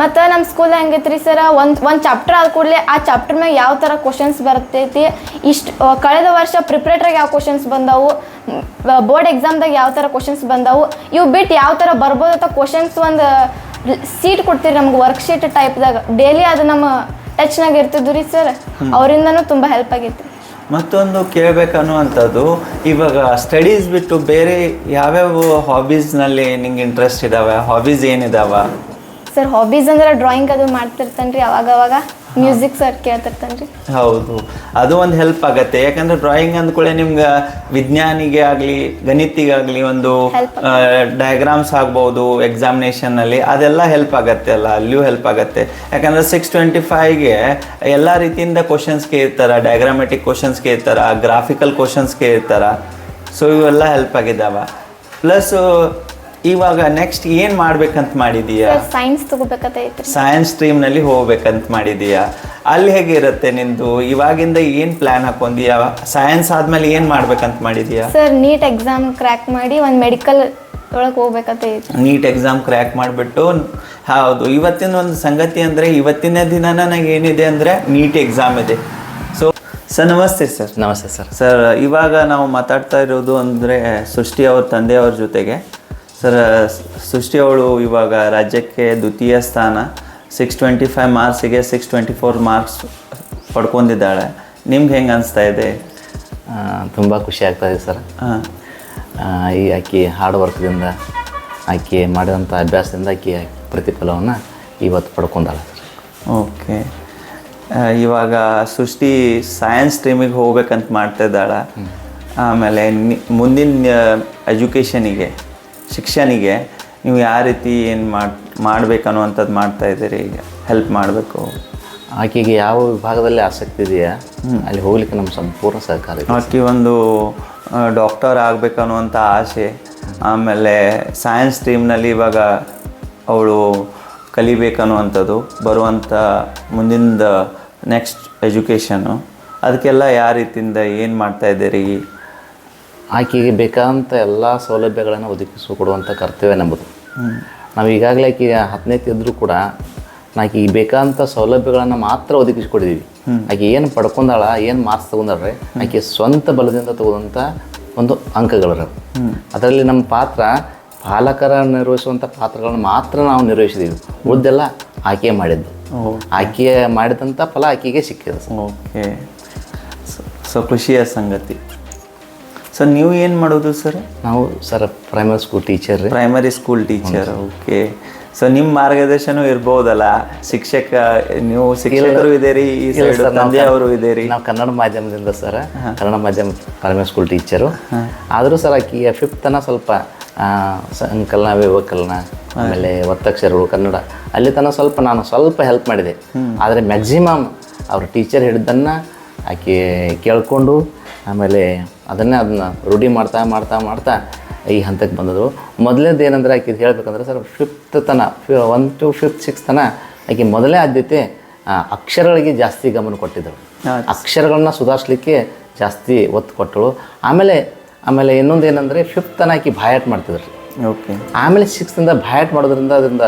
ಮತ್ತು ನಮ್ಮ ಸ್ಕೂಲ್ ಹೆಂಗೈತೆ ರೀ ಸರ ಒಂದು ಒಂದು ಚಾಪ್ಟರ್ ಆದ ಕೂಡಲೇ ಆ ಚಾಪ್ಟರ್ ಮ್ಯಾಗ ಯಾವ ಥರ ಕ್ವಶನ್ಸ್ ಬರ್ತೈತಿ, ಇಷ್ಟು ಕಳೆದ ವರ್ಷ ಪ್ರಿಪ್ರೇಟ್ರಾಗ ಯಾವ ಕ್ವಶನ್ಸ್ ಬಂದವು ಬೋರ್ಡ್ ಎಕ್ಸಾಮ್ದಾಗ ಯಾವ ಥರ ಕ್ವಶನ್ಸ್ ಬಂದವು, ಇವು ಬಿಟ್ಟು ಯಾವ ಥರ ಬರ್ಬೋದು ಅಂತ ಕ್ವಶನ್ಸ್ ಒಂದು ಸೀಟ್ ಕೊಡ್ತೀರಿ ನಮ್ಗೆ ವರ್ಕ್ಶೀಟ್ ಟೈಪ್ದಾಗ ಡೈಲಿ ಅದು ನಮ್ಮ ಟಚ್ನಾಗ ಇರ್ತಿದ್ವು ರೀ ಸರ್. ಅವರಿಂದನೂ ತುಂಬ ಹೆಲ್ಪ್ ಆಗಿತ್ತು. ಮತ್ತೊಂದು ಕೇಳಬೇಕನ್ನುವಂಥದ್ದು ಇವಾಗ ಸ್ಟಡೀಸ್ ಬಿಟ್ಟು ಬೇರೆ ಯಾವ್ಯಾವ ಹಾಬೀಸ್ನಲ್ಲಿ ನಿಂಗೆ ಇಂಟ್ರೆಸ್ಟ್ ಇದ್ದಾವೆ ಹಾಬೀಸ್ ಏನಿದಾವ? ಸರ್ ಹಾಬೀಸ್ ಅಂದ್ರೆ ಡ್ರಾಯಿಂಗ್ ಅದು ಮಾಡ್ತಿರ್ತಾನೆ ರೀ ಅವಾಗ ಅವಾಗ ಮ್ಯೂಸಿಕ್ ಸರ್ ಕೇಳ್ತಿರ್ತಾನೆ ರೀ ಹೌದು. ಅದು ಒಂದು ಹೆಲ್ಪ್ ಆಗತ್ತೆ. ಯಾಕಂದ್ರೆ ಡ್ರಾಯಿಂಗ್ ಅಂದ್ಕೊಳ್ಳೆ ನಿಮ್ಗೆ ವಿಜ್ಞಾನಿಗೆ ಆಗಲಿ ಗಣಿತಿಗಾಗಲಿ ಒಂದು ಡಯಾಗ್ರಾಮ್ಸ್ ಆಗ್ಬೋದು ಎಕ್ಸಾಮಿನೇಷನ್ನಲ್ಲಿ ಅದೆಲ್ಲ ಹೆಲ್ಪ್ ಆಗತ್ತೆ ಅಲ್ಲ ಅಲ್ಲಿಯೂ ಹೆಲ್ಪ್ ಆಗತ್ತೆ. ಯಾಕಂದ್ರೆ ಸಿಕ್ಸ್ ಟ್ವೆಂಟಿ ಫೈವ್ಗೆ ಎಲ್ಲ ರೀತಿಯಿಂದ ಕ್ವಶನ್ಸ್ ಕೇಳ್ತಾರ ಡಯಾಗ್ರಾಮೆಟಿಕ್ ಕ್ವಶನ್ಸ್ ಕೇಳ್ತಾರ ಗ್ರಾಫಿಕಲ್ ಕ್ವಶನ್ಸ್ ಕೇಳ್ತಾರ. ಸೊ ಇವೆಲ್ಲ ಹೆಲ್ಪ್ ಆಗಿದ್ದಾವ. ಪ್ಲಸ್ ಇವಾಗ ನೆಕ್ಸ್ಟ್ ಏನು ಮಾಡ್ಬೇಕಂತ ಮಾಡಿದೀಯಾ? ಸೈನ್ಸ್ ತಗೋಬೇಕಂತ ಐತ್ರಿ ಸೈನ್ಸ್ ಸ್ಟ್ರೀಮ್ನಲ್ಲಿ ಹೋಗ್ಬೇಕಂತ ಮಾಡಿದೀಯಾ? ಅಲ್ಲಿ ಹೇಗಿರುತ್ತೆ ನಿಂದು? ಇವಾಗಿಂದ ಏನು ಪ್ಲಾನ್ ಹಾಕೊಂಡೀಯ ಸೈನ್ಸ್ ಆದ್ಮೇಲೆ ಏನು ಮಾಡ್ಬೇಕಂತ ಮಾಡಿದೀಯಾ? ಸರ್ ನೀಟ್ ಎಕ್ಸಾಮ್ ಕ್ರ್ಯಾಕ್ ಮಾಡಿ ಒಂದು ಮೆಡಿಕಲ್ ಒಳಗೆ ಹೋಗ್ಬೇಕಂತ ಐತಿ ನೀಟ್ ಎಕ್ಸಾಮ್ ಕ್ರ್ಯಾಕ್ ಮಾಡಿಬಿಟ್ಟು ಹೌದು ಇವತ್ತಿನ ಒಂದು ಸಂಗತಿ ಅಂದ್ರೆ ಇವತ್ತಿನ ದಿನ ನನಗೆ ಏನಿದೆ ಅಂದ್ರೆ ನೀಟ್ ಎಕ್ಸಾಮ್ ಇದೆ. ಸೊ ಸರ್ ನಮಸ್ತೆ ಸರ್ ನಮಸ್ತೆ ಸರ್ ಸರ್ ಇವಾಗ ನಾವು ಮಾತಾಡ್ತಾ ಇರೋದು ಅಂದರೆ ಸೃಷ್ಟಿ ಅವ್ರ ತಂದೆಯವ್ರ ಜೊತೆಗೆ. ಸರ್ ಸೃಷ್ಟಿ ಅವಳು ಇವಾಗ ರಾಜ್ಯಕ್ಕೆ ದ್ವಿತೀಯ ಸ್ಥಾನ. ಸಿಕ್ಸ್ ಟ್ವೆಂಟಿ ಫೈವ್ ಮಾರ್ಕ್ಸಿಗೆ ಸಿಕ್ಸ್ ಟ್ವೆಂಟಿ ಫೋರ್ ಮಾರ್ಕ್ಸ್ ಪಡ್ಕೊಂಡಿದ್ದಾಳೆ. ನಿಮ್ಗೆ ಹೆಂಗೆ ಅನಿಸ್ತಾ ಇದೆ? ತುಂಬ ಖುಷಿ ಆಗ್ತಾ ಇದೆ ಸರ್. ಈ ಆಕೆ ಹಾರ್ಡ್ ವರ್ಕ್ದಿಂದ ಆಕೆ ಮಾಡಿದಂಥ ಅಭ್ಯಾಸದಿಂದ ಆಕೆ ಪ್ರತಿಫಲವನ್ನು ಇವತ್ತು ಪಡ್ಕೊಂಡಾಳೆ. ಸರ್ ಓಕೆ ಇವಾಗ ಸೃಷ್ಟಿ ಸೈನ್ಸ್ ಸ್ಟ್ರೀಮಿಗೆ ಹೋಗ್ಬೇಕಂತ ಮಾಡ್ತಾ ಇದ್ದಾಳೆ. ಆಮೇಲೆ ಮುಂದಿನ ಎಜುಕೇಷನಿಗೆ ಶಿಕ್ಷಣಿಗೆ ನೀವು ಯಾವ ರೀತಿ ಏನು ಮಾಡಿ ಮಾಡ್ಬೇಕನ್ನುವಂಥದ್ದು ಮಾಡ್ತಾ ಇದ್ದೀರಿ? ಈಗ ಹೆಲ್ಪ್ ಮಾಡಬೇಕು. ಆಕೆಗೆ ಯಾವ ವಿಭಾಗದಲ್ಲಿ ಆಸಕ್ತಿ ಇದೆಯಾ? ಅಲ್ಲಿ ಹೋಗ್ಲಿಕ್ಕೆ ನಮ್ಮ ಸಂಪೂರ್ಣ ಸಹಕಾರ ಇದೆ. ಆಕೆ ಒಂದು ಡಾಕ್ಟರ್ ಆಗಬೇಕನ್ನುವಂಥ ಆಸೆ. ಆಮೇಲೆ ಸೈನ್ಸ್ ಸ್ಟ್ರೀಮ್ನಲ್ಲಿ ಇವಾಗ ಅವಳು ಕಲಿಬೇಕನ್ನುವಂಥದ್ದು. ಬರುವಂಥ ಮುಂದಿನ ನೆಕ್ಸ್ಟ್ ಎಜುಕೇಷನು ಅದಕ್ಕೆಲ್ಲ ಯಾವ ರೀತಿಯಿಂದ ಏನು ಮಾಡ್ತಾ ಇದ್ದೀರಿ? ಆಕೆಗೆ ಬೇಕಾದಂಥ ಎಲ್ಲ ಸೌಲಭ್ಯಗಳನ್ನು ಒದಗಿಸಿಕೊಡುವಂಥ ಕರ್ತವ್ಯ ನಮ್ಮದು ನಾವು ಈಗಾಗಲೇ ಆಕೆ ಹತ್ತನೇ ತಿದ್ದರೂ ಕೂಡ ಆಕೆಗೆ ಬೇಕಾದಂಥ ಸೌಲಭ್ಯಗಳನ್ನು ಮಾತ್ರ ಒದಗಿಸಿಕೊಡಿದ್ದೀವಿ ಆಕೆ ಏನು ಪಡ್ಕೊಂಡಾಳ ಏನು ಮಾರ್ಕ್ಸ್ ತಗೊಂಡಾಳ್ರೆ ಆಕೆ ಸ್ವಂತ ಬಲದಿಂದ ತಗೊಂಡಂಥ ಒಂದು ಅಂಕಗಳರ. ಅದರಲ್ಲಿ ನಮ್ಮ ಪಾತ್ರ ಪಾಲಕರ ನಿರ್ವಹಿಸುವಂಥ ಪಾತ್ರಗಳನ್ನು ಮಾತ್ರ ನಾವು ನಿರ್ವಹಿಸಿದ್ದೀವಿ ಉಳಿದೆಲ್ಲ ಆಕೆ ಮಾಡಿದ್ದು. ಆಕೆ ಮಾಡಿದಂಥ ಫಲ ಆಕೆಗೆ ಸಿಕ್ಕಿದೆ ಓಕೆ. ಸೊ ಖುಷಿಯ ಸಂಗತಿ. ಸೊ ನೀವು ಏನು ಮಾಡೋದು ಸರ್ ನಾವು sir primary school teacher primary school teacher okay so ನಿಮ್ಮ ಮಾರ್ಗದರ್ಶನ ಇರ್ಬೋದಲ್ಲ? ಶಿಕ್ಷಕ ನೀವು ಶಿಕ್ಷಕರು ಇದೇ ಈ ಸೈಡ್ ತಂದೆ ಅವರು ನಾವು ಕನ್ನಡ ಮಾಧ್ಯಮದಿಂದ ಸರ್ ಕನ್ನಡ ಮಾಧ್ಯಮ ಪ್ರೈಮರಿ ಸ್ಕೂಲ್ ಟೀಚರು ಆದರೂ ಸರ್ ಆಕೆ ಫಿಫ್ತ್ ತನಕ ಸ್ವಲ್ಪ ಸಂಕಲನ ವಿವಕಲನ ಆಮೇಲೆ ಒತ್ತಕ್ಷರಗಳು ಕನ್ನಡ ಅಲ್ಲಿ ತನಕ ಸ್ವಲ್ಪ ನಾನು ಸ್ವಲ್ಪ ಹೆಲ್ಪ್ ಮಾಡಿದೆ. ಆದರೆ ಮ್ಯಾಕ್ಸಿಮಮ್ ಅವ್ರ ಟೀಚರ್ ಹಿಡಿದನ್ನು ಆಕೆ ಕೇಳಿಕೊಂಡು ಆಮೇಲೆ ಅದನ್ನೇ ಅದನ್ನ ರೂಢಿ ಮಾಡ್ತಾ ಮಾಡ್ತಾ ಮಾಡ್ತಾ ಈ ಹಂತಕ್ಕೆ ಬಂದದ್ದು. ಮೊದಲನೇದು ಏನಂದ್ರೆ ಆಕೆ ಹೇಳ್ಬೇಕಂದ್ರೆ ಸರ್ ಫಿಫ್ತ್ ತನ ಒನ್ ಟು ಫಿಫ್ತ್ ಸಿಕ್ಸ್ ತನ ಆಕೆ ಮೊದಲೇ ಆದ್ಯತೆ ಅಕ್ಷರಗಳಿಗೆ ಜಾಸ್ತಿ ಗಮನ ಕೊಟ್ಟಿದ್ದರು ಅಕ್ಷರಗಳನ್ನ ಸುಧಾರಿಸ್ಲಿಕ್ಕೆ ಜಾಸ್ತಿ ಒತ್ತು ಕೊಟ್ಟಳು. ಆಮೇಲೆ ಆಮೇಲೆ ಇನ್ನೊಂದು ಏನಂದರೆ ಫಿಫ್ತ್ ತನ ಆಕೆ ಬಾಯಾಟ್ ಮಾಡ್ತಿದ್ರು. ಓಕೆ. ಆಮೇಲೆ ಸಿಕ್ಸ್ತಿಂದ ಬಾಯಾಟ್ ಮಾಡೋದ್ರಿಂದ ಅದರಿಂದ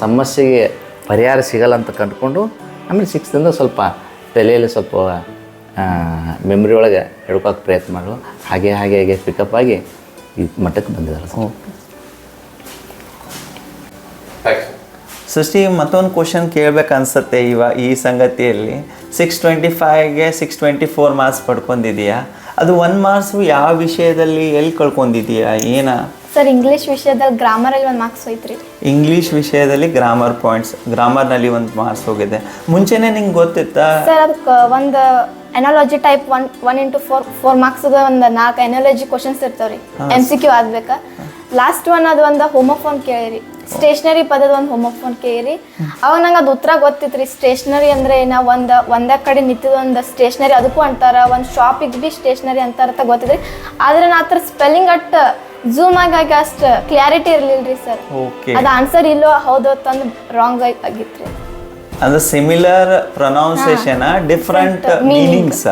ಸಮಸ್ಯೆಗೆ ಪರಿಹಾರ ಸಿಗಲ್ಲ ಅಂತ ಕಂಡುಕೊಂಡು ಆಮೇಲೆ ಸಿಕ್ಸ್ತಿಂದ ಸ್ವಲ್ಪ ತಲೆಯಲ್ಲಿ ಸ್ವಲ್ಪ ಮೆಮ್ರಿ ಒಳಗೆ ಹಿಡ್ಕೋಕೆ ಪ್ರಯತ್ನ ಮಾಡು ಹಾಗೆ ಹಾಗೆ ಹಾಗೆ ಪಿಕಪ್ ಆಗಿ ಈ ಮಟ್ಟಕ್ಕೆ ಬಂದಿದ್ದಾರೆ ಸರ್. ಸೃಷ್ಟಿ ಮತ್ತೊಂದು ಕ್ವಶನ್ ಕೇಳ್ಬೇಕು ಅನ್ಸತ್ತೆ ಇವ ಈ ಸಂಗತಿಯಲ್ಲಿ. ಸಿಕ್ಸ್ ಟ್ವೆಂಟಿ ಫೈವ್ಗೆ ಸಿಕ್ಸ್ ಟ್ವೆಂಟಿ ಫೋರ್ ಮಾರ್ಕ್ಸ್ ಪಡ್ಕೊಂಡಿದೀಯಾ. ಅದು ಒನ್ ಮಾರ್ಕ್ಸ್ ಯಾವ ವಿಷಯದಲ್ಲಿ ಎಲ್ಲಿ ಕಳ್ಕೊಂಡಿದೀಯಾ? ಏನ? ಸರ್ ಇಂಗ್ಲೀಷ್ ವಿಷಯದಲ್ಲಿ ಗ್ರಾಮರಲ್ಲಿ ಒಂದು ಮಾರ್ಕ್ಸ್ ಹೋಯ್ತು ರೀ ಇಂಗ್ಲೀಷ್ ವಿಷಯದಲ್ಲಿ ಗ್ರಾಮರ್ ಪಾಯಿಂಟ್ಸ್ ಗ್ರಾಮರ್ನಲ್ಲಿ ಒಂದು ಮಾರ್ಕ್ಸ್ ಹೋಗಿದೆ. ಮುಂಚೆನೇ ನಿಂಗೆ ಗೊತ್ತಿತ್ತಾ? ಸರ್ ಅದಕ್ಕೆ ಒಂದು analogy type one one into four four ಮಾರ್ಕ್ಸ್ಗೆ ಒಂದು ನಾಲ್ಕು ಎನಾಲಜಿ ಕ್ವಶನ್ಸ್ ಇರ್ತಾವ್ರಿ. ಎಂ ಸಿ ಕ್ಯೂ ಆಗ್ಬೇಕಾ? ಲಾಸ್ಟ್ ಒನ್ ಅದು ಒಂದು ಹೋಮೋಫೋನ್ ಕೇಳಿರಿ. ಸ್ಟೇಷನರಿ ಪದದ ಒಂದು ಹೋಮೋಫೋನ್ ಕೇಳಿರಿ. ಅವಾಗ ನಂಗೆ ಅದು ಉತ್ತರ ಗೊತ್ತಿತ್ತು ರೀ ಸ್ಟೇಷನರಿ ಅಂದರೆ ನಾವು ಒಂದು ಒಂದೇ ಕಡೆ ನಿಂತಿದ ಒಂದು ಸ್ಟೇಷನರಿ ಅದಕ್ಕೂ ಅಂತಾರ. ಒಂದು ಶಾಪಿಗೆ ಭೀ ಸ್ಟೇಷನರಿ ಅಂತಾರ ಅಂತ ಗೊತ್ತಿದ್ರಿ ಆದ್ರೆ ನಾ ಥರ ಸ್ಪೆಲ್ಲಿಂಗ್ ಅಟ್ ಝೂಮ್ ಆಗಿ ಅಷ್ಟು ಕ್ಲಾರಿಟಿ ಇರಲಿಲ್ಲ ರೀ ಸರ್ ಅದು ಆನ್ಸರ್ ಇಲ್ಲೋ ಹೌದು ತಂದು ರಾಂಗ್ ಆಗಿತ್ತು ರೀ ಅದು ಸಿಮಿಲರ್ ಪ್ರೊನೌನ್ಸಿಯೇಷನ್ ಡಿಫ್ರೆಂಟ್ ಮೀನಿಂಗ್ಸ್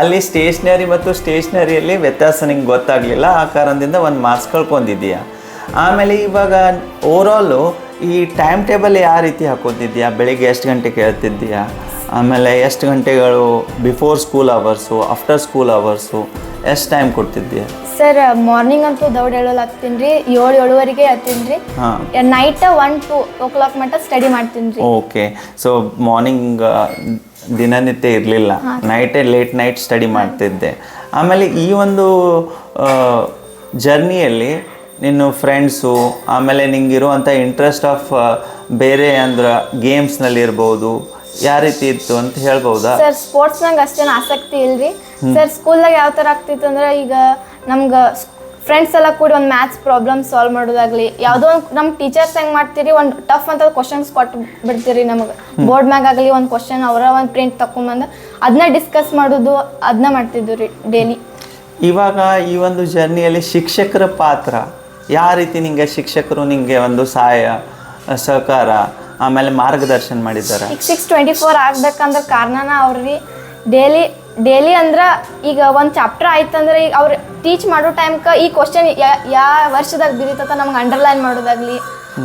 ಅಲ್ಲಿ ಸ್ಟೇಷನರಿ ಮತ್ತು ಸ್ಟೇಷ್ನರಿಯಲ್ಲಿ ವ್ಯತ್ಯಾಸ ನಿಂಗೆ ಗೊತ್ತಾಗಲಿಲ್ಲ ಆ ಕಾರಣದಿಂದ ಒಂದು ಮಾರ್ಕ್ಸ್ ಕಳ್ಕೊಂಡಿದ್ದೀಯಾ? ಆಮೇಲೆ ಇವಾಗ ಓವರಾಲು ಈ ಟೈಮ್ ಟೇಬಲ್ ಯಾವ ರೀತಿ ಹಾಕೋತಿದ್ಯಾ ಬೆಳಿಗ್ಗೆ ಎಷ್ಟು ಗಂಟೆ ಹೇಳ್ತಿದ್ದೀಯಾ? ಆಮೇಲೆ ಎಷ್ಟು ಗಂಟೆಗಳು before school hours after school hours ಎಷ್ಟು ಟೈಮ್ ಕೊಡ್ತಿದ್ದೀಯಾ? ಸರ್ ಮಾರ್ನಿಂಗ್ ಅಂತೂ ದೌಡ್ ಹೇಳೋಲ್ಲ ಹಾಕ್ತೀನಿ ರೀ ಏಳು ಏಳುವರೆಗೆ ಹತ್ತೀನಿ ರೀ. ಹಾಂ night one two o'clock ಮಟ್ಟ ಸ್ಟಡಿ ಮಾಡ್ತೀನಿ ರೀ. ಓಕೆ ಸೊ ಮಾರ್ನಿಂಗ್ ದಿನನಿತ್ಯ ಇರಲಿಲ್ಲ. ನೈಟೇ ಲೇಟ್ ನೈಟ್ ಸ್ಟಡಿ ಮಾಡ್ತಿದ್ದೆ. ಆಮೇಲೆ ಈ ಒಂದು ಜರ್ನಿಯಲ್ಲಿ ನಿನ್ನ ಫ್ರೆಂಡ್ಸು ಆಮೇಲೆ ನಿಂಗಿರುವಂಥ ಇಂಟ್ರೆಸ್ಟ್ ಆಫ್ ಬೇರೆ ಅಂದ್ರೆ ಗೇಮ್ಸ್ನಲ್ಲಿ ಇರ್ಬೋದು ಯಾವ ರೀತಿ ಇತ್ತು ಅಂತ ಹೇಳ್ಬೋದಾ? ಸರ್ ಸ್ಪೋರ್ಟ್ಸ್ ಸ್ಪೋರ್ಟ್ಸ್ನಾಗ ಅಷ್ಟೇನು ಆಸಕ್ತಿ ಇಲ್ರಿ. ಸರ್ ಸ್ಕೂಲ್ದಾಗ ಯಾವ ಥರ ಆಗ್ತಿತ್ತು ಅಂದ್ರೆ ಈಗ ನಮ್ಗೆ ಫ್ರೆಂಡ್ಸ್ ಎಲ್ಲ ಕೂಡಿ ಒಂದು ಮ್ಯಾಥ್ಸ್ ಪ್ರಾಬ್ಲಮ್ ಸಾಲ್ವ್ ಮಾಡೋದಾಗ್ಲಿ ಯಾವುದೋ ಒಂದು ನಮ್ಮ ಟೀಚರ್ಸ್ ಹೆಂಗೆ ಮಾಡ್ತೀರಿ ಒಂದು ಟಫ್ ಅಂತ ಕ್ವಶನ್ಸ್ ಕೊಟ್ಟು ಬಿಡ್ತೀರಿ ನಮಗೆ. ಬೋರ್ಡ್ ಮ್ಯಾಗ ಆಗಲಿ ಒಂದು ಕ್ವಶನ್ ಅವರ ಒಂದು ಪ್ರಿಂಟ್ ತಗೊಂಬಂದು ಅದನ್ನ ಡಿಸ್ಕಸ್ ಮಾಡೋದು ಅದನ್ನ ಮಾಡ್ತಿದ್ವಿ ರೀ ಡೈಲಿ ಇವಾಗ ಈ ಒಂದು ಜರ್ನಿಯಲ್ಲಿ ಶಿಕ್ಷಕರ ಪಾತ್ರ ಯಾವ ರೀತಿ ನಿಮಗೆ ಶಿಕ್ಷಕರು ನಿಮಗೆ ಒಂದು ಸಹಾಯ ಸಹಕಾರ ಆಮೇಲೆ ಮಾರ್ಗದರ್ಶನ ಮಾಡಿದ್ದಾರೆ? ಈಗ ಸಿಕ್ಸ್ ಟ್ವೆಂಟಿ ಫೋರ್ ಆಗ್ಬೇಕಂದ್ರೆ ಕಾರಣನ ಅವ್ರಿ. ಡೈಲಿ ಡೈಲಿ ಅಂದ್ರೆ ಈಗ ಒಂದು ಚಾಪ್ಟರ್ ಆಯ್ತಂದ್ರೆ ಈಗ ಅವ್ರು ಟೀಚ್ ಮಾಡೋ ಟೈಮ್ಗೆ ಈ ಕ್ವಶನ್ ಯಾವ ವರ್ಷದಾಗ ಬಿದ್ದಿತ್ತ ನಮ್ಗೆ ಅಂಡರ್ಲೈನ್ ಮಾಡೋದಾಗ್ಲಿ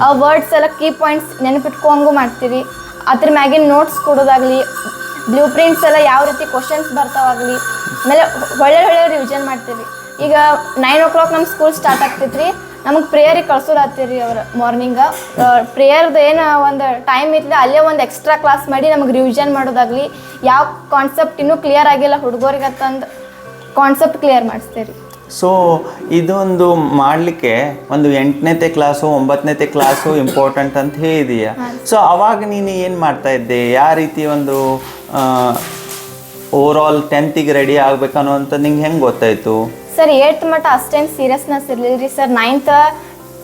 ಆ ವರ್ಡ್ಸ್ ಎಲ್ಲ ಕೀ ಪಾಯಿಂಟ್ಸ್ ನೆನಪಿಟ್ಕೊಂಗೂ ಮಾಡ್ತೀರಿ. ಅದ್ರ ಮ್ಯಾಗಿನ ನೋಟ್ಸ್ ಕೊಡೋದಾಗ್ಲಿ ಬ್ಲೂ ಪ್ರಿಂಟ್ಸ್ ಎಲ್ಲ ಯಾವ ರೀತಿ ಕ್ವಶನ್ಸ್ ಬರ್ತಾವಾಗಲಿ ಆಮೇಲೆ ಒಳ್ಳೆ ಒಳ್ಳೆ ರಿವಿಷನ್ ಮಾಡ್ತೀವಿ ಈಗ ನೈನ್ ಓ ಕ್ಲಾಕ್ ನಮ್ಮ ಸ್ಕೂಲ್ ಸ್ಟಾರ್ಟ್ ಆಗ್ತೈತ್ರಿ. ನಮಗೆ ಪ್ರೇಯರಿಗೆ ಕಳ್ಸೋರು ಹತ್ತೀರಿ ಅವ್ರು ಮಾರ್ನಿಂಗ ಪ್ರೇಯರ್ದು ಏನು ಒಂದು ಟೈಮ್ ಇತ್ತು ಅಲ್ಲೇ ಒಂದು ಎಕ್ಸ್ಟ್ರಾ ಕ್ಲಾಸ್ ಮಾಡಿ ನಮಗೆ ರಿವಿಷನ್ ಮಾಡೋದಾಗ್ಲಿ ಯಾವ ಕಾನ್ಸೆಪ್ಟ್ ಇನ್ನೂ ಕ್ಲಿಯರ್ ಆಗಿಲ್ಲ ಹುಡುಗರಿಗೆ ಅಂತಂದು ಕಾನ್ಸೆಪ್ಟ್ ಕ್ಲಿಯರ್ ಮಾಡಿಸ್ತೀರಿ. ಸೊ ಇದೊಂದು ಮಾಡಲಿಕ್ಕೆ ಒಂದು ಎಂಟನೇತೆ ಕ್ಲಾಸು ಒಂಬತ್ತನೇತೆ ಕ್ಲಾಸು ಇಂಪಾರ್ಟೆಂಟ್ ಅಂತ ಹೇಳಿದೀಯ. ಸೊ ಅವಾಗ ನೀನು ಏನು ಮಾಡ್ತಾ ಇದ್ದೆ? ಯಾವ ರೀತಿ ಒಂದು ಓವರಾಲ್ ಟೆಂತಿಗೆ ರೆಡಿ ಆಗ್ಬೇಕನ್ನೋಂಥ ನಿಂಗೆ ಹೆಂಗೆ ಗೊತ್ತಾಯಿತು? ಸರ್ ಏಟ್ ಮಟ್ಟ ಅಷ್ಟೇನು ಸೀರಿಯಸ್ನೆಸ್ ಇರಲಿಲ್ಲ ರೀ ಸರ್. ನೈನ್ತ್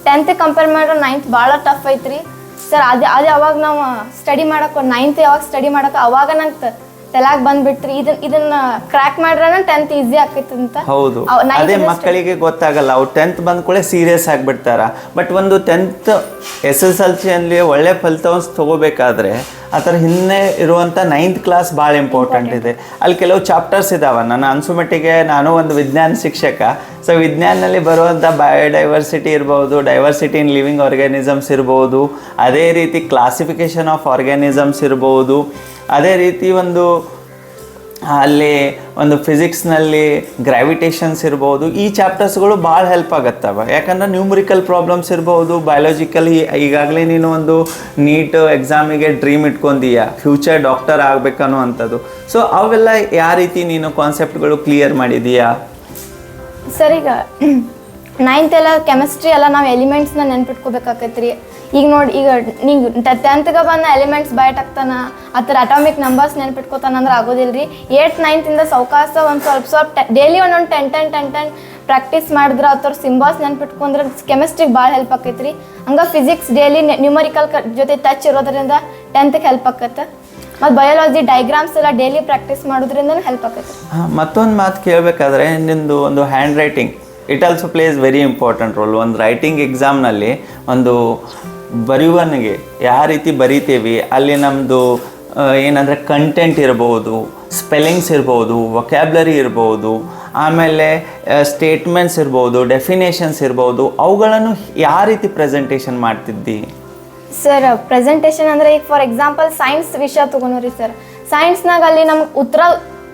ಟೆಂತ್ ಕಂಪೇರ್ ಮಾಡಿದ್ರೆ ನೈನ್ತ್ ಭಾಳ ಟಫ್ ಐತ್ರಿ. ಸರ್ ಅದೇ ಅದೇ ಅವಾಗ ನಾವು ಸ್ಟಡಿ ಮಾಡಕ್ಕೆ ನೈನ್ತ್ ಯಾವಾಗ ಸ್ಟಡಿ ಮಾಡಕ್ಕೆ ಅವಾಗ ನಂಗೆ ತಲೆಯಾಗ ಬಂದ್ಬಿಟ್ರಿ. ಇದನ್ನ ಇದನ್ನ ಕ್ರ್ಯಾಕ್ ಮಾಡ್ರೆ ಟೆಂತ್ ಈಸಿ ಆಗ್ತಿತ್ತು ಅಂತ ಹೌದು. ಅವ್ ಅದೇ ಮಕ್ಕಳಿಗೆ ಗೊತ್ತಾಗಲ್ಲ. ಅವ್ರು ಟೆಂತ್ ಬಂದ ಕೂಡ ಸೀರಿಯಸ್ ಆಗಿಬಿಡ್ತಾರ. ಬಟ್ ಒಂದು ಟೆಂತ್ ಎಸ್ ಎಸ್ ಎಲ್ ಸಿಯಲ್ಲಿ ಒಳ್ಳೆ ಫಲಿತಾಂಶ ತಗೋಬೇಕಾದ್ರೆ ಥರ ಹಿಂದೆ ಇರುವಂಥ ನೈನ್ತ್ ಕ್ಲಾಸ್ ಭಾಳ ಇಂಪಾರ್ಟೆಂಟ್ ಇದೆ. ಅಲ್ಲಿ ಕೆಲವು ಚಾಪ್ಟರ್ಸ್ ಇದ್ದಾವೆ ನನ್ನ ಅನ್ಸುಮೆಟ್ಟಿಗೆ ನಾನು ಒಂದು ವಿಜ್ಞಾನ ಶಿಕ್ಷಕ. ಸೊ ವಿಜ್ಞಾನದಲ್ಲಿ ಬರುವಂಥ ಬಯೋಡೈವರ್ಸಿಟಿ ಇರ್ಬೋದು ಡೈವರ್ಸಿಟಿ ಇನ್ ಲಿವಿಂಗ್ ಆರ್ಗ್ಯಾನಿಸಮ್ಸ್ ಇರ್ಬೋದು ಅದೇ ರೀತಿ ಕ್ಲಾಸಿಫಿಕೇಶನ್ ಆಫ್ ಆರ್ಗ್ಯಾನಿಸಮ್ಸ್ ಇರ್ಬೋದು ಅದೇ ರೀತಿ ಒಂದು ಅಲ್ಲಿ ಒಂದು ಫಿಸಿಕ್ಸ್ನಲ್ಲಿ ಗ್ರಾವಿಟೇಷನ್ಸ್ ಇರ್ಬೋದು, ಈ ಚಾಪ್ಟರ್ಸ್ಗಳು ಭಾಳ ಹೆಲ್ಪ್ ಆಗುತ್ತವೆ. ಯಾಕಂದ್ರೆ ನ್ಯೂಮರಿಕಲ್ ಪ್ರಾಬ್ಲಮ್ಸ್ ಇರ್ಬೋದು ಬಯಾಲಜಿಕಲಿ ಈಗಾಗಲೇ ನೀನು ಒಂದು ನೀಟ್ ಎಕ್ಸಾಮಿಗೆ ಡ್ರೀಮ್ ಇಟ್ಕೊಂಡೀಯ ಫ್ಯೂಚರ್ ಡಾಕ್ಟರ್ ಆಗಬೇಕನ್ನೋ ಅಂಥದ್ದು ಸೊ ಅವೆಲ್ಲ ಯಾವ ರೀತಿ ನೀನು ಕಾನ್ಸೆಪ್ಟ್ಗಳು ಕ್ಲಿಯರ್ ಮಾಡಿದೀಯಾ? ಸರಿಗ ಈಗ ನೈನ್ತ್ ಎಲ್ಲ ಕೆಮಿಸ್ಟ್ರಿ ಎಲ್ಲ ನಾವು ಎಲಿಮೆಂಟ್ಸ್ನ ನೆನ್ಪಿಟ್ಕೋಬೇಕಾಗತ್ತೆ ರೀ ಈಗ ನೋಡಿ, ಈಗ ನೀವು ಟೆಂತ್ಗೆ ಬಂದ ಎಲಿಮೆಂಟ್ಸ್ ಬಯಟ್ ಆಗ್ತಾನ, ಆ ಥರ ಅಟಾಮಿಕ್ ನಂಬರ್ಸ್ ನೆನ್ಪಿಟ್ಕೋತಾನ ಅಂದ್ರೆ ಆಗೋದಿಲ್ಲ ರೀ ಏಟ್ ನೈನ್ತಿಂದ ಸೌಕಾಸ ಒಂದು ಸ್ವಲ್ಪ ಸ್ವಲ್ಪ ಡೈಲಿ ಒಂದೊಂದು ten ten ten ten practice ಮಾಡಿದ್ರೆ ಅವ್ರ ಸಿಂಬಾಲ್ಸ್ ನೆನ್ಪಿಟ್ಕೊಂಡ್ರೆ ಕೆಮಿಸ್ಟ್ರಿಗೆ ಭಾಳ ಹೆಲ್ಪ್ ಆಕೈತೆ ರೀ ಹಂಗೆ ಫಿಸಿಕ್ಸ್ ಡೈಲಿ ನ್ಯೂಮರಿಕಲ್ ಜೊತೆ ಟಚ್ ಇರೋದ್ರಿಂದ ಟೆಂತ್ಗೆ ಹೆಲ್ಪ್ ಆಕತ್ತೆ. ಮತ್ತು ಬಯಾಲಜಿ ಡೈಗ್ರಾಮ್ಸ್ ಎಲ್ಲ ಡೈಲಿ ಪ್ರಾಕ್ಟೀಸ್ ಮಾಡೋದ್ರಿಂದ ಹೆಲ್ಪ್ ಆಕೈತೆ ಮತ್ತೊಂದು ಮಾತು ಕೇಳಬೇಕಾದ್ರೆ ನಿಂದು ಒಂದು hand writing it also plays very important role ಒಂದು ರೈಟಿಂಗ್ ಎಕ್ಸಾಮ್ನಲ್ಲಿ ಒಂದು ಬರೆಯುವನಿಗೆ ಯಾವ ರೀತಿ ಬರಿತೀವಿ, ಅಲ್ಲಿ ನಮ್ಮದು ಏನಂದರೆ ಕಂಟೆಂಟ್ ಇರ್ಬೋದು ಸ್ಪೆಲ್ಲಿಂಗ್ಸ್ ಇರ್ಬೋದು ವೊಕ್ಯಾಬ್ಲರಿ ಇರ್ಬೋದು, ಆಮೇಲೆ ಸ್ಟೇಟ್ಮೆಂಟ್ಸ್ ಇರ್ಬೋದು ಡೆಫಿನೇಷನ್ಸ್ ಇರ್ಬೋದು, ಅವುಗಳನ್ನು ಯಾವ ರೀತಿ ಪ್ರೆಸೆಂಟೇಷನ್ ಮಾಡ್ತಿದ್ದಿ? ಸರ್ ಪ್ರೆಸೆಂಟೇಷನ್ ಅಂದರೆ ಈಗ ಫಾರ್ ಎಕ್ಸಾಂಪಲ್ ಸೈನ್ಸ್ ವಿಷಯ ತೊಗೊಂಡ್ರಿ ಸರ್ ಸೈನ್ಸ್ನಾಗ ಅಲ್ಲಿ ನಮ್ಗೆ ಉತ್ತರ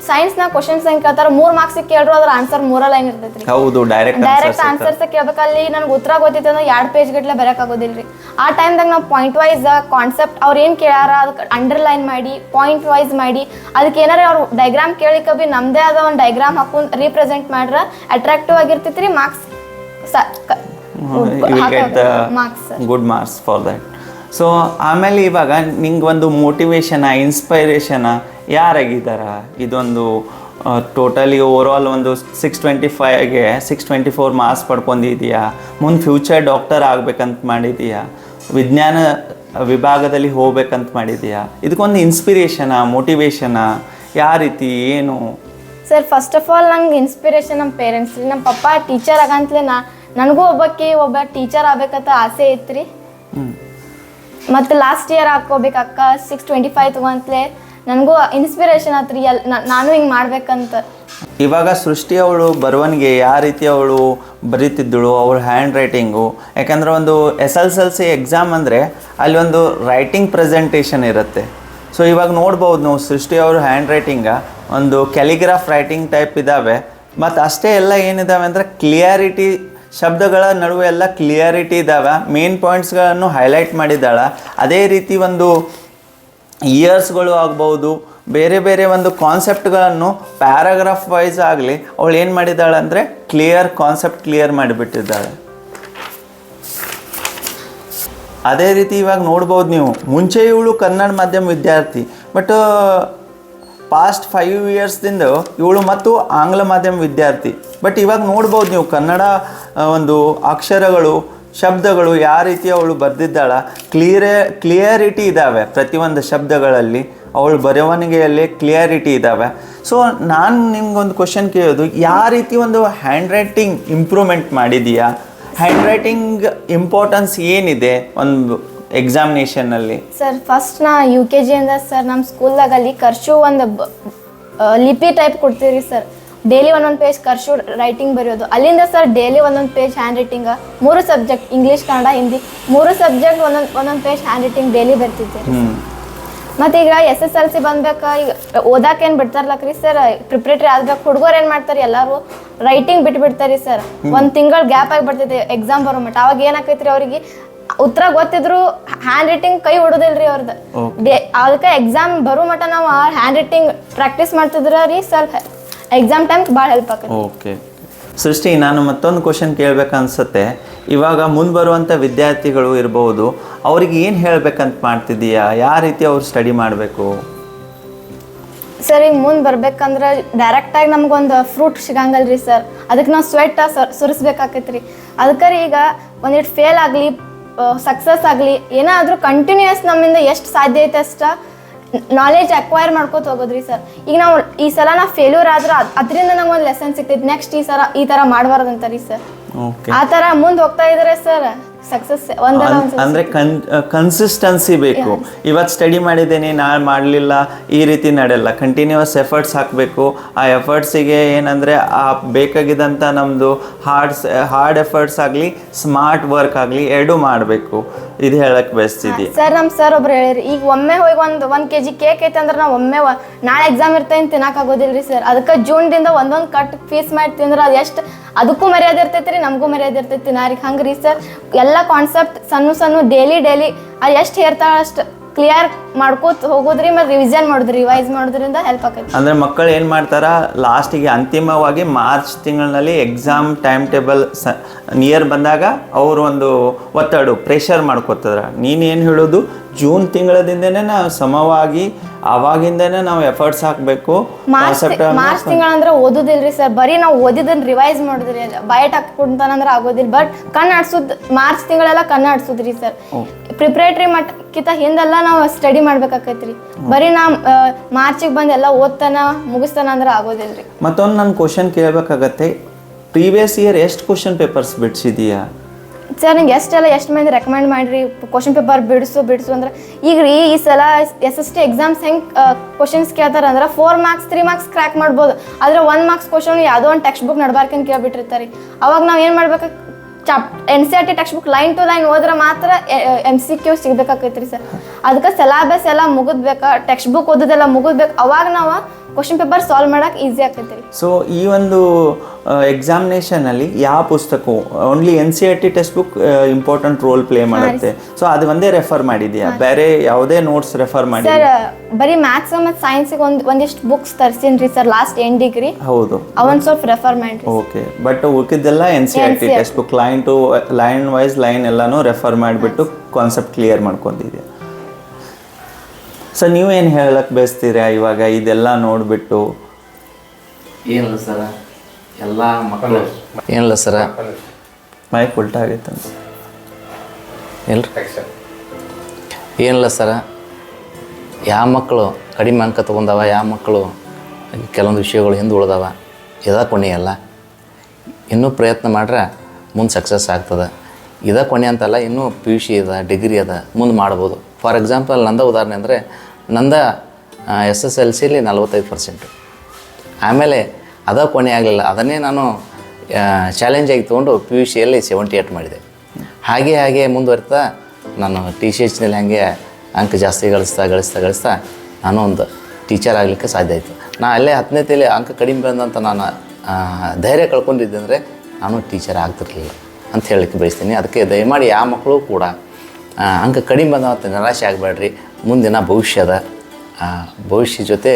ಸೈನ್ಸ್ನಾಗ ಕ್ವಶನ್ಸ್ ಹೆಂಗ್ ಕೇಳ್ತಾರ ಮೂರ್ ಮಾರ್ಕ್ಸ್ ಕೇಳ್ರು ಅದ್ರ ಆನ್ಸರ್ ಮೂರ ಲೈನ್ ಇರ್ತೈತ್ರಿ. ಹೌದು ಡೈರೆಕ್ಟ್ ಡೈರೆಕ್ಟ್ ಆನ್ಸರ್ಸ್ ಕೇಳ್ಬೇಕಲ್ಲಿ ನನ್ಗೆ ಉತ್ತರ ಗೊತ್ತಿತ್ತು ಅಂದ್ರೆ ಎರಡು ಪೇಜ್ ಗಟ್ಲೆ ಬರಕ್ ಆಗೋದಿಲ್ರಿ. ಆ ಟೈಮ್ದಾಗ ನಾವು ಪಾಯಿಂಟ್ ವೈಸ್ ಕಾನ್ಸೆಪ್ಟ್ ಅವ್ರು ಏನು ಕೇಳ್ಯಾರ ಅದಕ್ಕೆ ಅಂಡರ್ಲೈನ್ ಮಾಡಿ ಪಾಯಿಂಟ್ ವೈಸ್ ಮಾಡಿ ಅದಕ್ಕೆ ಏನಾರ ಅವ್ರು ಡೈಗ್ರಾಮ್ ಕೇಳಿಕ ಬಿ ನಮ್ದೇ ಆದ ಒಂದು ಡೈಗ್ರಾಮ್ ಹಾಕೊಂಡು ರೀಪ್ರೆಸೆಂಟ್ ಮಾಡ್ರೆ ಅಟ್ರಾಕ್ಟಿವ್ ಆಗಿರ್ತೈತಿ ರೀ marks you get the marks good marks for that so ಆಮೇಲೆ ಇವಾಗ ನಿಂಗೆ ಒಂದು ಮೋಟಿವೇಶನ ಇನ್ಸ್ಪೈರೇಷನ ಯಾರಾಗಿದ್ದಾರ? ಇದೊಂದು ಟೋಟಲಿ ಓವರಾಲ್ ಒಂದು ಸಿಕ್ಸ್ ಟ್ವೆಂಟಿ ಫೈವ್ಗೆ ಸಿಕ್ಸ್ ಟ್ವೆಂಟಿ ಫೋರ್ ಮಾರ್ಕ್ಸ್ ಪಡ್ಕೊಂಡಿದ್ದೀಯಾ? ಮುಂದೆ ಫ್ಯೂಚರ್ ಡಾಕ್ಟರ್ ಆಗಬೇಕಂತ ಮಾಡಿದೀಯಾ ವಿಜ್ಞಾನ ವಿಭಾಗದಲ್ಲಿ ಹೋಗ್ಬೇಕಂತ ಮಾಡಿದೀಯಾ ಇದಕ್ಕೊಂದು ಇನ್ಸ್ಪಿರೇಷನ ಮೋಟಿವೇಶನ ಯಾವ ರೀತಿ ಏನು? ಸರ್ ಫಸ್ಟ್ ಆಫ್ ಆಲ್ ನಂಗೆ ಇನ್ಸ್ಪಿರೇಷನ್ ನಮ್ಮ ಪೇರೆಂಟ್ಸ್ ರೀ. ನಮ್ಮ ಪಪ್ಪ ಟೀಚರ್ ಆಗಂತಲೇ ನಾ ನನಗೂ ಒಬ್ಬಕ್ಕೆ ಒಬ್ಬ ಟೀಚರ್ ಆಗ್ಬೇಕಂತ ಆಸೆ ಐತ್ರಿ. ಹ್ಮ್. ಮತ್ತು ಲಾಸ್ಟ್ ಇಯರ್ ಹಾಕೋಬೇಕು ಅಕ್ಕ ಸಿಕ್ಸ್ ಟ್ವೆಂಟಿ ಫೈವ್ ತಗೊಂತಲೇ. ನನಗೂ ಇನ್ಸ್ಪಿರೇಷನ್ ಆತ್ರಿ, ಎಲ್ ನಾನು ಹಿಂಗೆ ಮಾಡ್ಬೇಕಂತ. ಇವಾಗ ಸೃಷ್ಟಿ ಅವಳು ಬರವಣಿಗೆ ಯಾವ ರೀತಿ ಅವಳು ಬರೀತಿದ್ದಳು ಅವಳು ಹ್ಯಾಂಡ್ ರೈಟಿಂಗು ಯಾಕಂದ್ರೆ ಒಂದು S L L C exam ಅಂದರೆ ಅಲ್ಲಿ ಒಂದು ರೈಟಿಂಗ್ ಪ್ರೆಸೆಂಟೇಷನ್ ಇರುತ್ತೆ. ಸೊ ಇವಾಗ ನೋಡ್ಬೋದು ನಾವು ಸೃಷ್ಟಿ ಅವ್ರ ಹ್ಯಾಂಡ್ ರೈಟಿಂಗ ಒಂದು ಕ್ಯಾಲಿಗ್ರಾಫ್ ರೈಟಿಂಗ್ ಟೈಪ್ ಇದ್ದಾವೆ ಮತ್ತು ಅಷ್ಟೇ ಎಲ್ಲ ಏನಿದಾವೆ ಅಂದರೆ ಕ್ಲಿಯಾರಿಟಿ ಶಬ್ದಗಳ ನಡುವೆ ಎಲ್ಲ ಕ್ಲಿಯಾರಿಟಿ ಇದ್ದಾವೆ ಮೇನ್ ಪಾಯಿಂಟ್ಸ್ಗಳನ್ನು ಹೈಲೈಟ್ ಮಾಡಿದ್ದಾಳೆ. ಅದೇ ರೀತಿ ಒಂದು ಇಯರ್ಸ್ಗಳು ಆಗ್ಬೋದು, ಬೇರೆ ಬೇರೆ ಒಂದು ಕಾನ್ಸೆಪ್ಟ್ಗಳನ್ನು ಪ್ಯಾರಾಗ್ರಾಫ್ ವೈಸ್ ಆಗಲಿ ಅವಳು ಏನು ಮಾಡಿದ್ದಾಳೆ ಅಂದರೆ ಕ್ಲಿಯರ್ ಕಾನ್ಸೆಪ್ಟ್ ಕ್ಲಿಯರ್ ಮಾಡಿಬಿಟ್ಟಿದ್ದಾಳೆ. ಅದೇ ರೀತಿ ಇವಾಗ ನೋಡ್ಬೋದು ನೀವು, ಮುಂಚೆ ಇವಳು ಕನ್ನಡ ಮಾಧ್ಯಮ ವಿದ್ಯಾರ್ಥಿ ಬಟ್ ಪಾಸ್ಟ್ ಫೈವ್ ಇಯರ್ಸ್ದಿಂದ ಇವಳು ಮತ್ತು ಆಂಗ್ಲ ಮಾಧ್ಯಮ ವಿದ್ಯಾರ್ಥಿ ಬಟ್ ಇವಾಗ ನೋಡ್ಬೋದು ನೀವು ಕನ್ನಡ ಒಂದು ಅಕ್ಷರಗಳು ಶಬ್ದಗಳು ಯಾವ ರೀತಿ ಅವಳು ಬರೆದಿದ್ದಾಳ ಕ್ಲಿಯರೇ ಕ್ಲಿಯರಿಟಿ ಇದ್ದಾವೆ ಪ್ರತಿಯೊಂದು ಶಬ್ದಗಳಲ್ಲಿ, ಅವಳು ಬರವಣಿಗೆಯಲ್ಲಿ ಕ್ಲಿಯರಿಟಿ ಇದ್ದಾವೆ. ಸೊ ನಾನು ನಿಮ್ಗೊಂದು ಕ್ವಶನ್ ಕೇಳೋದು, ಯಾವ ರೀತಿ ಒಂದು ಹ್ಯಾಂಡ್ ರೈಟಿಂಗ್ ಇಂಪ್ರೂವ್ಮೆಂಟ್ ಮಾಡಿದೀಯಾ? ಹ್ಯಾಂಡ್ ರೈಟಿಂಗ್ ಇಂಪಾರ್ಟೆನ್ಸ್ ಏನಿದೆ ಒಂದು ಎಕ್ಸಾಮಿನೇಷನ್ನಲ್ಲಿ ಸರ್ ಫಸ್ಟ್ ನಾ ಯು ಕೆ ಜಿಯಿಂದ ಸರ್ ನಮ್ಮ ಸ್ಕೂಲ್ದಾಗ ಅಲ್ಲಿ ಕರ್ಷು ಒಂದು ಲಿಪಿ ಟೈಪ್ ಕೊಡ್ತೀರಿ ಸರ್ ಡೈಲಿ ಒಂದೊಂದು ಪೇಜ್ ಕರ್ಷು ರೈಟಿಂಗ್ ಬರೆಯೋದು. ಅಲ್ಲಿಂದ ಸರ್ ಡೈಲಿ ಒಂದೊಂದು ಪೇಜ್ ಹ್ಯಾಂಡ್ ರೈಟಿಂಗ್ ಮೂರು ಸಬ್ಜೆಕ್ಟ್ ಇಂಗ್ಲೀಷ್ ಕನ್ನಡ ಹಿಂದಿ ಮೂರು ಸಬ್ಜೆಕ್ಟ್ ಒಂದೊಂದು ಒಂದೊಂದು ಪೇಜ್ ಹ್ಯಾಂಡ್ ರೈಟಿಂಗ್ ಡೈಲಿ ಬರ್ತಿದ್ದೆ ಮತ್ತು ಈಗ ಎಸ್ ಎಸ್ ಎಲ್ ಸಿ ಬಂದ್ಬೇಕ? ಈಗ ಓದಾಕ ಬಿಡ್ತಾರಲ್ಲ ಬಿಡ್ತಾರಲ್ಲಕ್ರಿ ಸರ್ ಪ್ರಿಪ್ರೇಟರಿ ಆದ್ಬೇಕು ಹುಡುಗರು ಏನು ಮಾಡ್ತಾರೆ? ಎಲ್ಲರೂ ರೈಟಿಂಗ್ ಬಿಟ್ಬಿಡ್ತಾರೆ ಸರ್ ಒಂದು ತಿಂಗಳು ಗ್ಯಾಪ್ ಆಗಿ ಬರ್ತೈತೆ ಎಕ್ಸಾಮ್ ಬರೋ ಮಟ್ಟ. ಅವಾಗ ಏನಾಕೈತ್ರಿ ಅವ್ರಿಗೆ? ಉತ್ತರ ಗೊತ್ತಿದ್ರು ಹ್ಯಾಂಡ್ ರೈಟಿಂಗ್ ಕೈ ಹೊಡೋದಿಲ್ರಿ ಅವ್ರದ್ದು ಅದಕ್ಕೆ ಎಕ್ಸಾಮ್ ಬರೋ ಮಟ್ಟ ನಾವು ಹ್ಯಾಂಡ್ ರೈಟಿಂಗ್ ಪ್ರಾಕ್ಟೀಸ್ ಮಾಡ್ತಿದ್ರ ರೀ ಸ್ವಲ್ಪ ಎಕ್ಸಾಮ್ ಟೈಮ್ ಭಾಳ ಹೆಲ್ಪ್ ಆಗುತ್ತೆ ಓಕೆ ಸೃಷ್ಟಿ ನಾನು ಮತ್ತೊಂದು ಕ್ವಶನ್ ಕೇಳಬೇಕನ್ಸುತ್ತೆ. ಇವಾಗ ಮುಂದೆ ಬರುವಂಥ ವಿದ್ಯಾರ್ಥಿಗಳು ಇರಬಹುದು ಅವ್ರಿಗೆ ಏನು ಹೇಳ್ಬೇಕಂತ ಮಾಡ್ತಿದ್ದೀಯಾ? ಯಾವ ರೀತಿ ಅವ್ರು ಸ್ಟಡಿ ಮಾಡಬೇಕು? ಸರ್ ಈಗ ಮುಂದೆ ಬರ್ಬೇಕಂದ್ರೆ ಡೈರೆಕ್ಟಾಗಿ ನಮ್ಗೊಂದು ಫ್ರೂಟ್ ಸಿಗಂಗಲ್ರಿ ಸರ್ ಅದಕ್ಕೆ ನಾವು ಸ್ವೆಟ್ ಸುರಿಸ್ಬೇಕಾಕೈತಿ ರೀ ಅದಕ್ಕೆ ರೀ ಈಗ ಒಂದಿಟ್ಟು ಫೇಲ್ ಆಗಲಿ ಸಕ್ಸಸ್ ಆಗಲಿ ಏನಾದರೂ ಕಂಟಿನ್ಯೂಯಸ್ ನಮ್ಮಿಂದ ಎಷ್ಟು ಸಾಧ್ಯ ಐತೆ ಅಷ್ಟು ನಾಲೆಜ್ ಅಕ್ವೈರ್ ಮಾಡ್ಕೋತ ಹೋಗೋದ್ರಿ ಸರ್ ಈಗ ನಾವು ಈ ಸಲ ನಾ ಫೇಲ್ಯೂರ್ ಆದ್ರೆ ಅದ್- ಅದರಿಂದ ನಂಗೆ ಒಂದು ಲೆಸನ್ ಸಿಗ್ತೈತೆ. ನೆಕ್ಸ್ಟ್ ಈ ಸಲ ಈ ಥರ ಮಾಡಬಾರ್ದಂತ ರೀ ಸರ್ ಆ ತರ ಮುಂದೆ ಹೋಗ್ತಾ ಇದ್ರೆ ಸರ್ ಸಕ್ಸಸ್ ಒಂದಲ್ಲ ಅನ್- ಒಂದು ಅಂದ್ರೆ ಕನ್ ಕನ್ಸಿಸ್ಟೆನ್ಸಿ ಬೇಕು. ಇವತ್ತು ಸ್ಟಡಿ ಮಾಡಿದ್ದೀನಿ ನಾ ಮಾಡಲಿಲ್ಲ ಈ ರೀತಿ ನಡೆಯಲ್ಲ ಕಂಟಿನ್ಯೂಸ್ ಎಫರ್ಟ್ಸ್ ಹಾಕಬೇಕು. ಆ ಎಫರ್ಟ್ಸಿಗೆ ಏನಂದ್ರೆ ಆ ಬೇಕಾಗಿದ್ದಂಥ ನಮ್ಮದು ಹಾರ್ಡ್ಸ್ ಹಾರ್ಡ್ ಎಫರ್ಟ್ಸ್ ಆಗಲಿ ಸ್ಮಾರ್ಟ್ ವರ್ಕ್ ಆಗಲಿ ಎರಡು ಮಾಡಬೇಕು. ಇದು ಹೇಳಕ್ಕೆ ಬಯಸ್ತಿದ್ದೆ ಸರ್ ನಮ್ಮ ಸರ್ ಒಬ್ರು ಹೇಳಿರಿ ಈಗ ಒಮ್ಮೆ ಹೋಗಿ ಒಂದು ಒಂದು ಕೆ ಜಿ ಕೇಕ್ ಐತೆ ಅಂದ್ರೆ ನಾವು ಒಮ್ಮೆ ನಾಳೆ ಎಕ್ಸಾಮ್ ಇರ್ತೇನೆ ತಿನ್ನಕ್ಕೆ ಆಗೋದಿಲ್ಲ ರೀ ಸರ್. ಅದಕ್ಕೆ ಜೂನ್ದಿಂದ ಒಂದೊಂದು ಕಟ್ ಫೀಸ್ ಮಾಡಿ ತಿಂದ್ರೆ ಅದು ಎಷ್ಟು ಅದಕ್ಕೂ ಮರ್ಯಾದೆ ಇರ್ತೈತಿ ರೀ, ನಮಗೂ ಮರ್ಯಾದೆ ಇರ್ತೈತಿ ನಾರಿಗೆ ಹಂಗೆ ರೀ ಸರ್ ಎಲ್ಲ ಕಾನ್ಸೆಪ್ಟ್ ಸಣ್ಣ ಸಣ್ಣ ಡೈಲಿ ಡೈಲಿ ಅದು ಎಷ್ಟು ಹೇರ್ತಾಳೆ ಅಷ್ಟು ಕ್ಲಿಯರ್ ಮಾಡ್ಕೋತ ಹೋಗೋದ್ರಿ, ಮತ್ತೆ ರಿವಿಷನ್ ಮಾಡೋದ್ರಿ ರಿವೈಸ್ ಮಾಡೋದ್ರಿಂದ ಹೆಲ್ಪ್ ಆಕೈತಿ ಅಂದರೆ ಮಕ್ಕಳು ಏನು ಮಾಡ್ತಾರ ಲಾಸ್ಟಿಗೆ ಅಂತಿಮವಾಗಿ ಮಾರ್ಚ್ ತಿಂಗಳಿನಲ್ಲಿ ಎಕ್ಸಾಮ್ ಟೈಮ್ ಟೇಬಲ್ ಸ ನಿಯರ್ ಬಂದಾಗ ಅವರು ಒಂದು ಒತ್ತಡ ಪ್ರೆಷರ್ ಮಾಡ್ಕೋತಾರೆ ನೀನು ಏನು ಹೇಳೋದು ಜೂನ್ ತಿಂಗಳದಿಂದನೇ ನಾವು ಸಮವಾಗಿ ಆವಾಗಿಂದನೇ ನಾವು ಎಫರ್ಟ್ಸ್ ಹಾಕಬೇಕು ಮಾರ್ಚ್ ಮಾರ್ಚ್ ತಿಂಗಳಂದ್ರೆ ಓದುದಿಲ್ರಿ ಸರ್. ಬರೀ ನಾವು ಓದಿದ್ದನ್ನ ರಿವೈಸ್ ಮಾಡಿದ್ರಿ ಬಯಟ್ ಹಾಕ್ಬಿಡ್ತಾನಂದ್ರೆ ಆಗೋದಿಲ್ಲ. ಬಟ್ ಕಣ್ಣು ಆಡ್ಸೋದ್ ಮಾರ್ಚ್ ತಿಂಗಳೆಲ್ಲ ಕಣ್ಣು ಆಡ್ಸೋದ್ರಿ ಸರ್. ಪ್ರಿಪ್ರೇಟ್ರಿ ಮಟ್ಟಕ್ಕಿಂತ ಹಿಂದೆಲ್ಲ ನಾವು ಸ್ಟಡಿ ಮಾಡ್ಬೇಕಾಕೈತ್ರಿ. ಬರೀ ನಾ ಮಾರ್ಚಿಗೆ ಬಂದು ಎಲ್ಲ ಓದ್ತಾನ ಮುಗಿಸ್ತಾನ ಅಂದ್ರೆ ಆಗೋದಿಲ್ರಿ. ಮತ್ತೊಂದು ನನ್ನ ಕ್ವಶನ್ ಕೇಳಬೇಕಾಗತ್ತೆ. ಪ್ರೀವಿಯಸ್ ಇಯರ್ ಎಷ್ಟು ಕ್ವಶನ್ ಪೇಪರ್ಸ್ ಬಿಡಿಸಿದೀಯಾ? ಸರ್, ನಂಗೆ ಎಷ್ಟೆಲ್ಲ ಎಷ್ಟು ಮಂದಿ ರೆಕಮೆಂಡ್ ಮಾಡಿರಿ ಕ್ವಶನ್ ಪೇಪರ್ ಬಿಡಿಸು ಬಿಡಿಸು ಅಂದ್ರೆ, ಈಗ ರೀ ಈ ಸಲ ಎಸ್ ಎಸ್ ಟಿ ಎಕ್ಸಾಮ್ಸ್ ಹೆಂಗೆ ಕ್ವಶನ್ಸ್ ಕೇಳ್ತಾರ ಅಂದ್ರೆ four marks three marks crack ಮಾಡ್ಬೋದು. ಆದರೆ ಒನ್ ಮಾರ್ಕ್ಸ್ ಕ್ವಶನ್ ಯಾವುದೋ ಒಂದು ಟೆಕ್ಸ್ಟ್ ಬುಕ್ ನಡ್ಬಾರ್ಕಂತ ಕೇಳ್ಬಿಟ್ಟಿರ್ತಾರೆ. ಅವಾಗ ನಾವು ಏನು ಮಾಡ್ಬೇಕು chop N C R T text book line to line ಹೋದ್ರೆ ಮಾತ್ರ ಎಂ ಸಿ ಕ್ಯೂ ಸಿಗ್ಬೇಕಾಕೈತ್ರಿ ಸರ್. ಅದಕ್ಕೆ ಸಿಲಾಬಸ್ ಎಲ್ಲ ಮುಗಿದ್ಬೇಕಾ ಟೆಕ್ಸ್ಟ್ ಬುಕ್ ಓದೋದೆಲ್ಲ ಮುಗಿದ್ಬೇಕು, ಅವಾಗ ನಾವು ಕ್ವಶನ್ ಪೇಪರ್ ಸಾಲ್ವ್ ಮಾಡಕ್ಕೆ ಈಸಿ ರೀ. ಸೊ ಈ ಒಂದು ಎಕ್ಸಾಮಿನೇಷನಲ್ಲಿ ಯಾವ ಪುಸ್ತಕ only N C R T text book important role play ಮಾಡುತ್ತೆ. ಸೊ ಅದು ಒಂದೇ ರೆಫರ್ ಮಾಡಿದ್ಯಾ? ಬೇರೆ ಯಾವುದೇ ನೋಟ್ಸ್ ರೆಫರ್ ಮಾಡಿ? ಸರ್ ಬರೀ ಮ್ಯಾಥ್ಸ್ ಮತ್ತು ಸೈನ್ಸಿಗೆ ಒಂದು ಒಂದಿಷ್ಟು ಬುಕ್ಸ್ ತರ್ಸಿನ್ರಿ ರೀ ಸರ್ ಲಾಸ್ಟ್ ಎಂಡ್ ಡಿಗ್ರಿ ಹೌದು. ಅವನ್ ಸ್ವಲ್ಪ ರೆಫರ್ ಮಾಡಿ okay but ಉಳಿದಿದ್ದೆಲ್ಲ N C R T text book line to line wise line ಎಲ್ಲಾನು ರೆಫರ್ ಮಾಡಿಬಿಟ್ಟು ಕಾನ್ಸೆಪ್ಟ್ ಕ್ಲಿಯರ್ ಮಾಡ್ಕೊಂಡಿದ್ದೀರಾ ಸೊ ನೀವೇನು ಹೇಳಕ್ಕೆ ಬಯಸ್ತೀರಾ? ಇವಾಗ ಇದೆಲ್ಲ ನೋಡಿಬಿಟ್ಟು. ಏನಿಲ್ಲ ಸರ. ಎಲ್ಲ ಮಕ್ಕಳು. ಏನಿಲ್ಲ ಸರ. ಮೈಕ್ ಉಲ್ಟಾ ಆಗೈತೆ ಅಂತ. ಎಲ್ರಿ? ಏನಿಲ್ಲ ಸರ. ಯಾವ ಮಕ್ಕಳು ಕಡಿಮೆ ಅಂಕ ತೊಗೊಂಡವ ಯಾವ ಮಕ್ಕಳು ಕೆಲವೊಂದು ವಿಷಯಗಳು ಹಿಂದೆ ಉಳ್ದವ ಇದ ಕೊನೆ ಅಲ್ಲ. ಇನ್ನೂ ಪ್ರಯತ್ನ ಮಾಡ್ರೆ ಮುಂದೆ ಸಕ್ಸಸ್ ಆಗ್ತದೆ. ಇದ ಕೊನೆ ಅಂತಲ್ಲ ಇನ್ನೂ ಪಿ ಯು ಸಿ ಅದ ಡಿಗ್ರಿ ಅದ ಮುಂದೆ ಮಾಡ್ಬೋದು. ಫಾರ್ ಎಕ್ಸಾಂಪಲ್ ನಂದ ಉದಾಹರಣೆ ಅಂದರೆ ನಂದ ಎಸ್ ಎಸ್ ಎಲ್ ಸಿಲಿ ನಲ್ವತ್ತೈದು ಪರ್ಸೆಂಟು. ಆಮೇಲೆ ಅದ ಕೊನೆ ಆಗಲಿಲ್ಲ. ಅದನ್ನೇ ನಾನು ಚಾಲೆಂಜ್ ಆಗಿ ತೊಗೊಂಡು ಪಿ ಯು ಸಿಯಲ್ಲಿ ಸೆವೆಂಟಿ ಏಟ್ ಮಾಡಿದೆ. ಹಾಗೆ ಹಾಗೆ ಮುಂದುವರಿತಾ ನಾನು ಟಿ ಸಿ ಎಚ್ನಲ್ಲಿ ಹಾಗೆ ಅಂಕ ಜಾಸ್ತಿ ಗಳಿಸ್ತಾ ಗಳಿಸ್ತಾ ಗಳಿಸ್ತಾ ನಾನು ಒಂದು ಟೀಚರ್ ಆಗಲಿಕ್ಕೆ ಸಾಧ್ಯ ಆಯಿತು. ನಾನು ಅಲ್ಲೇ ಹತ್ತನೇ ತಲೆ ಅಂಕ ಕಡಿಮೆ ಬಂದಂತ ನಾನು ಧೈರ್ಯ ಕಳ್ಕೊಂಡಿದ್ದೆ ಅಂದರೆ ನಾನು ಟೀಚರ್ ಆಗ್ತಿರ್ಲಿಲ್ಲ ಅಂತ ಹೇಳಲಿಕ್ಕೆ ಬಯಸ್ತೀನಿ. ಅದಕ್ಕೆ ದಯಮಾಡಿ ಯಾವ ಮಕ್ಕಳು ಕೂಡ ಆ, ಅಂಕ ಕಡಿಮೆ ಬಂದಂತ ನಿರಾಶೆ ಆಗಬೇಡ್ರಿ. ಮುಂದಿನ ಭವಿಷ್ಯದ ಭವಿಷ್ಯ ಜೊತೆ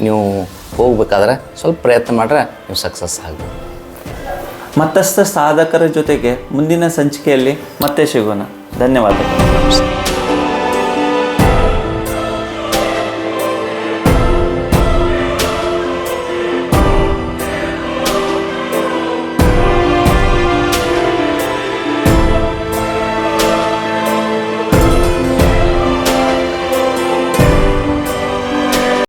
ನೀವು ಹೋಗ್ಬೇಕಾದ್ರೆ ಸ್ವಲ್ಪ ಪ್ರಯತ್ನ ಮಾಡ್ರೆ ನೀವು ಸಕ್ಸಸ್ ಆಗ್ಬೋದು. ಮತ್ತಷ್ಟು ಸಾಧಕರ ಜೊತೆಗೆ ಮುಂದಿನ ಸಂಚಿಕೆಯಲ್ಲಿ ಮತ್ತೆ ಸಿಗೋಣ. ಧನ್ಯವಾದಗಳು.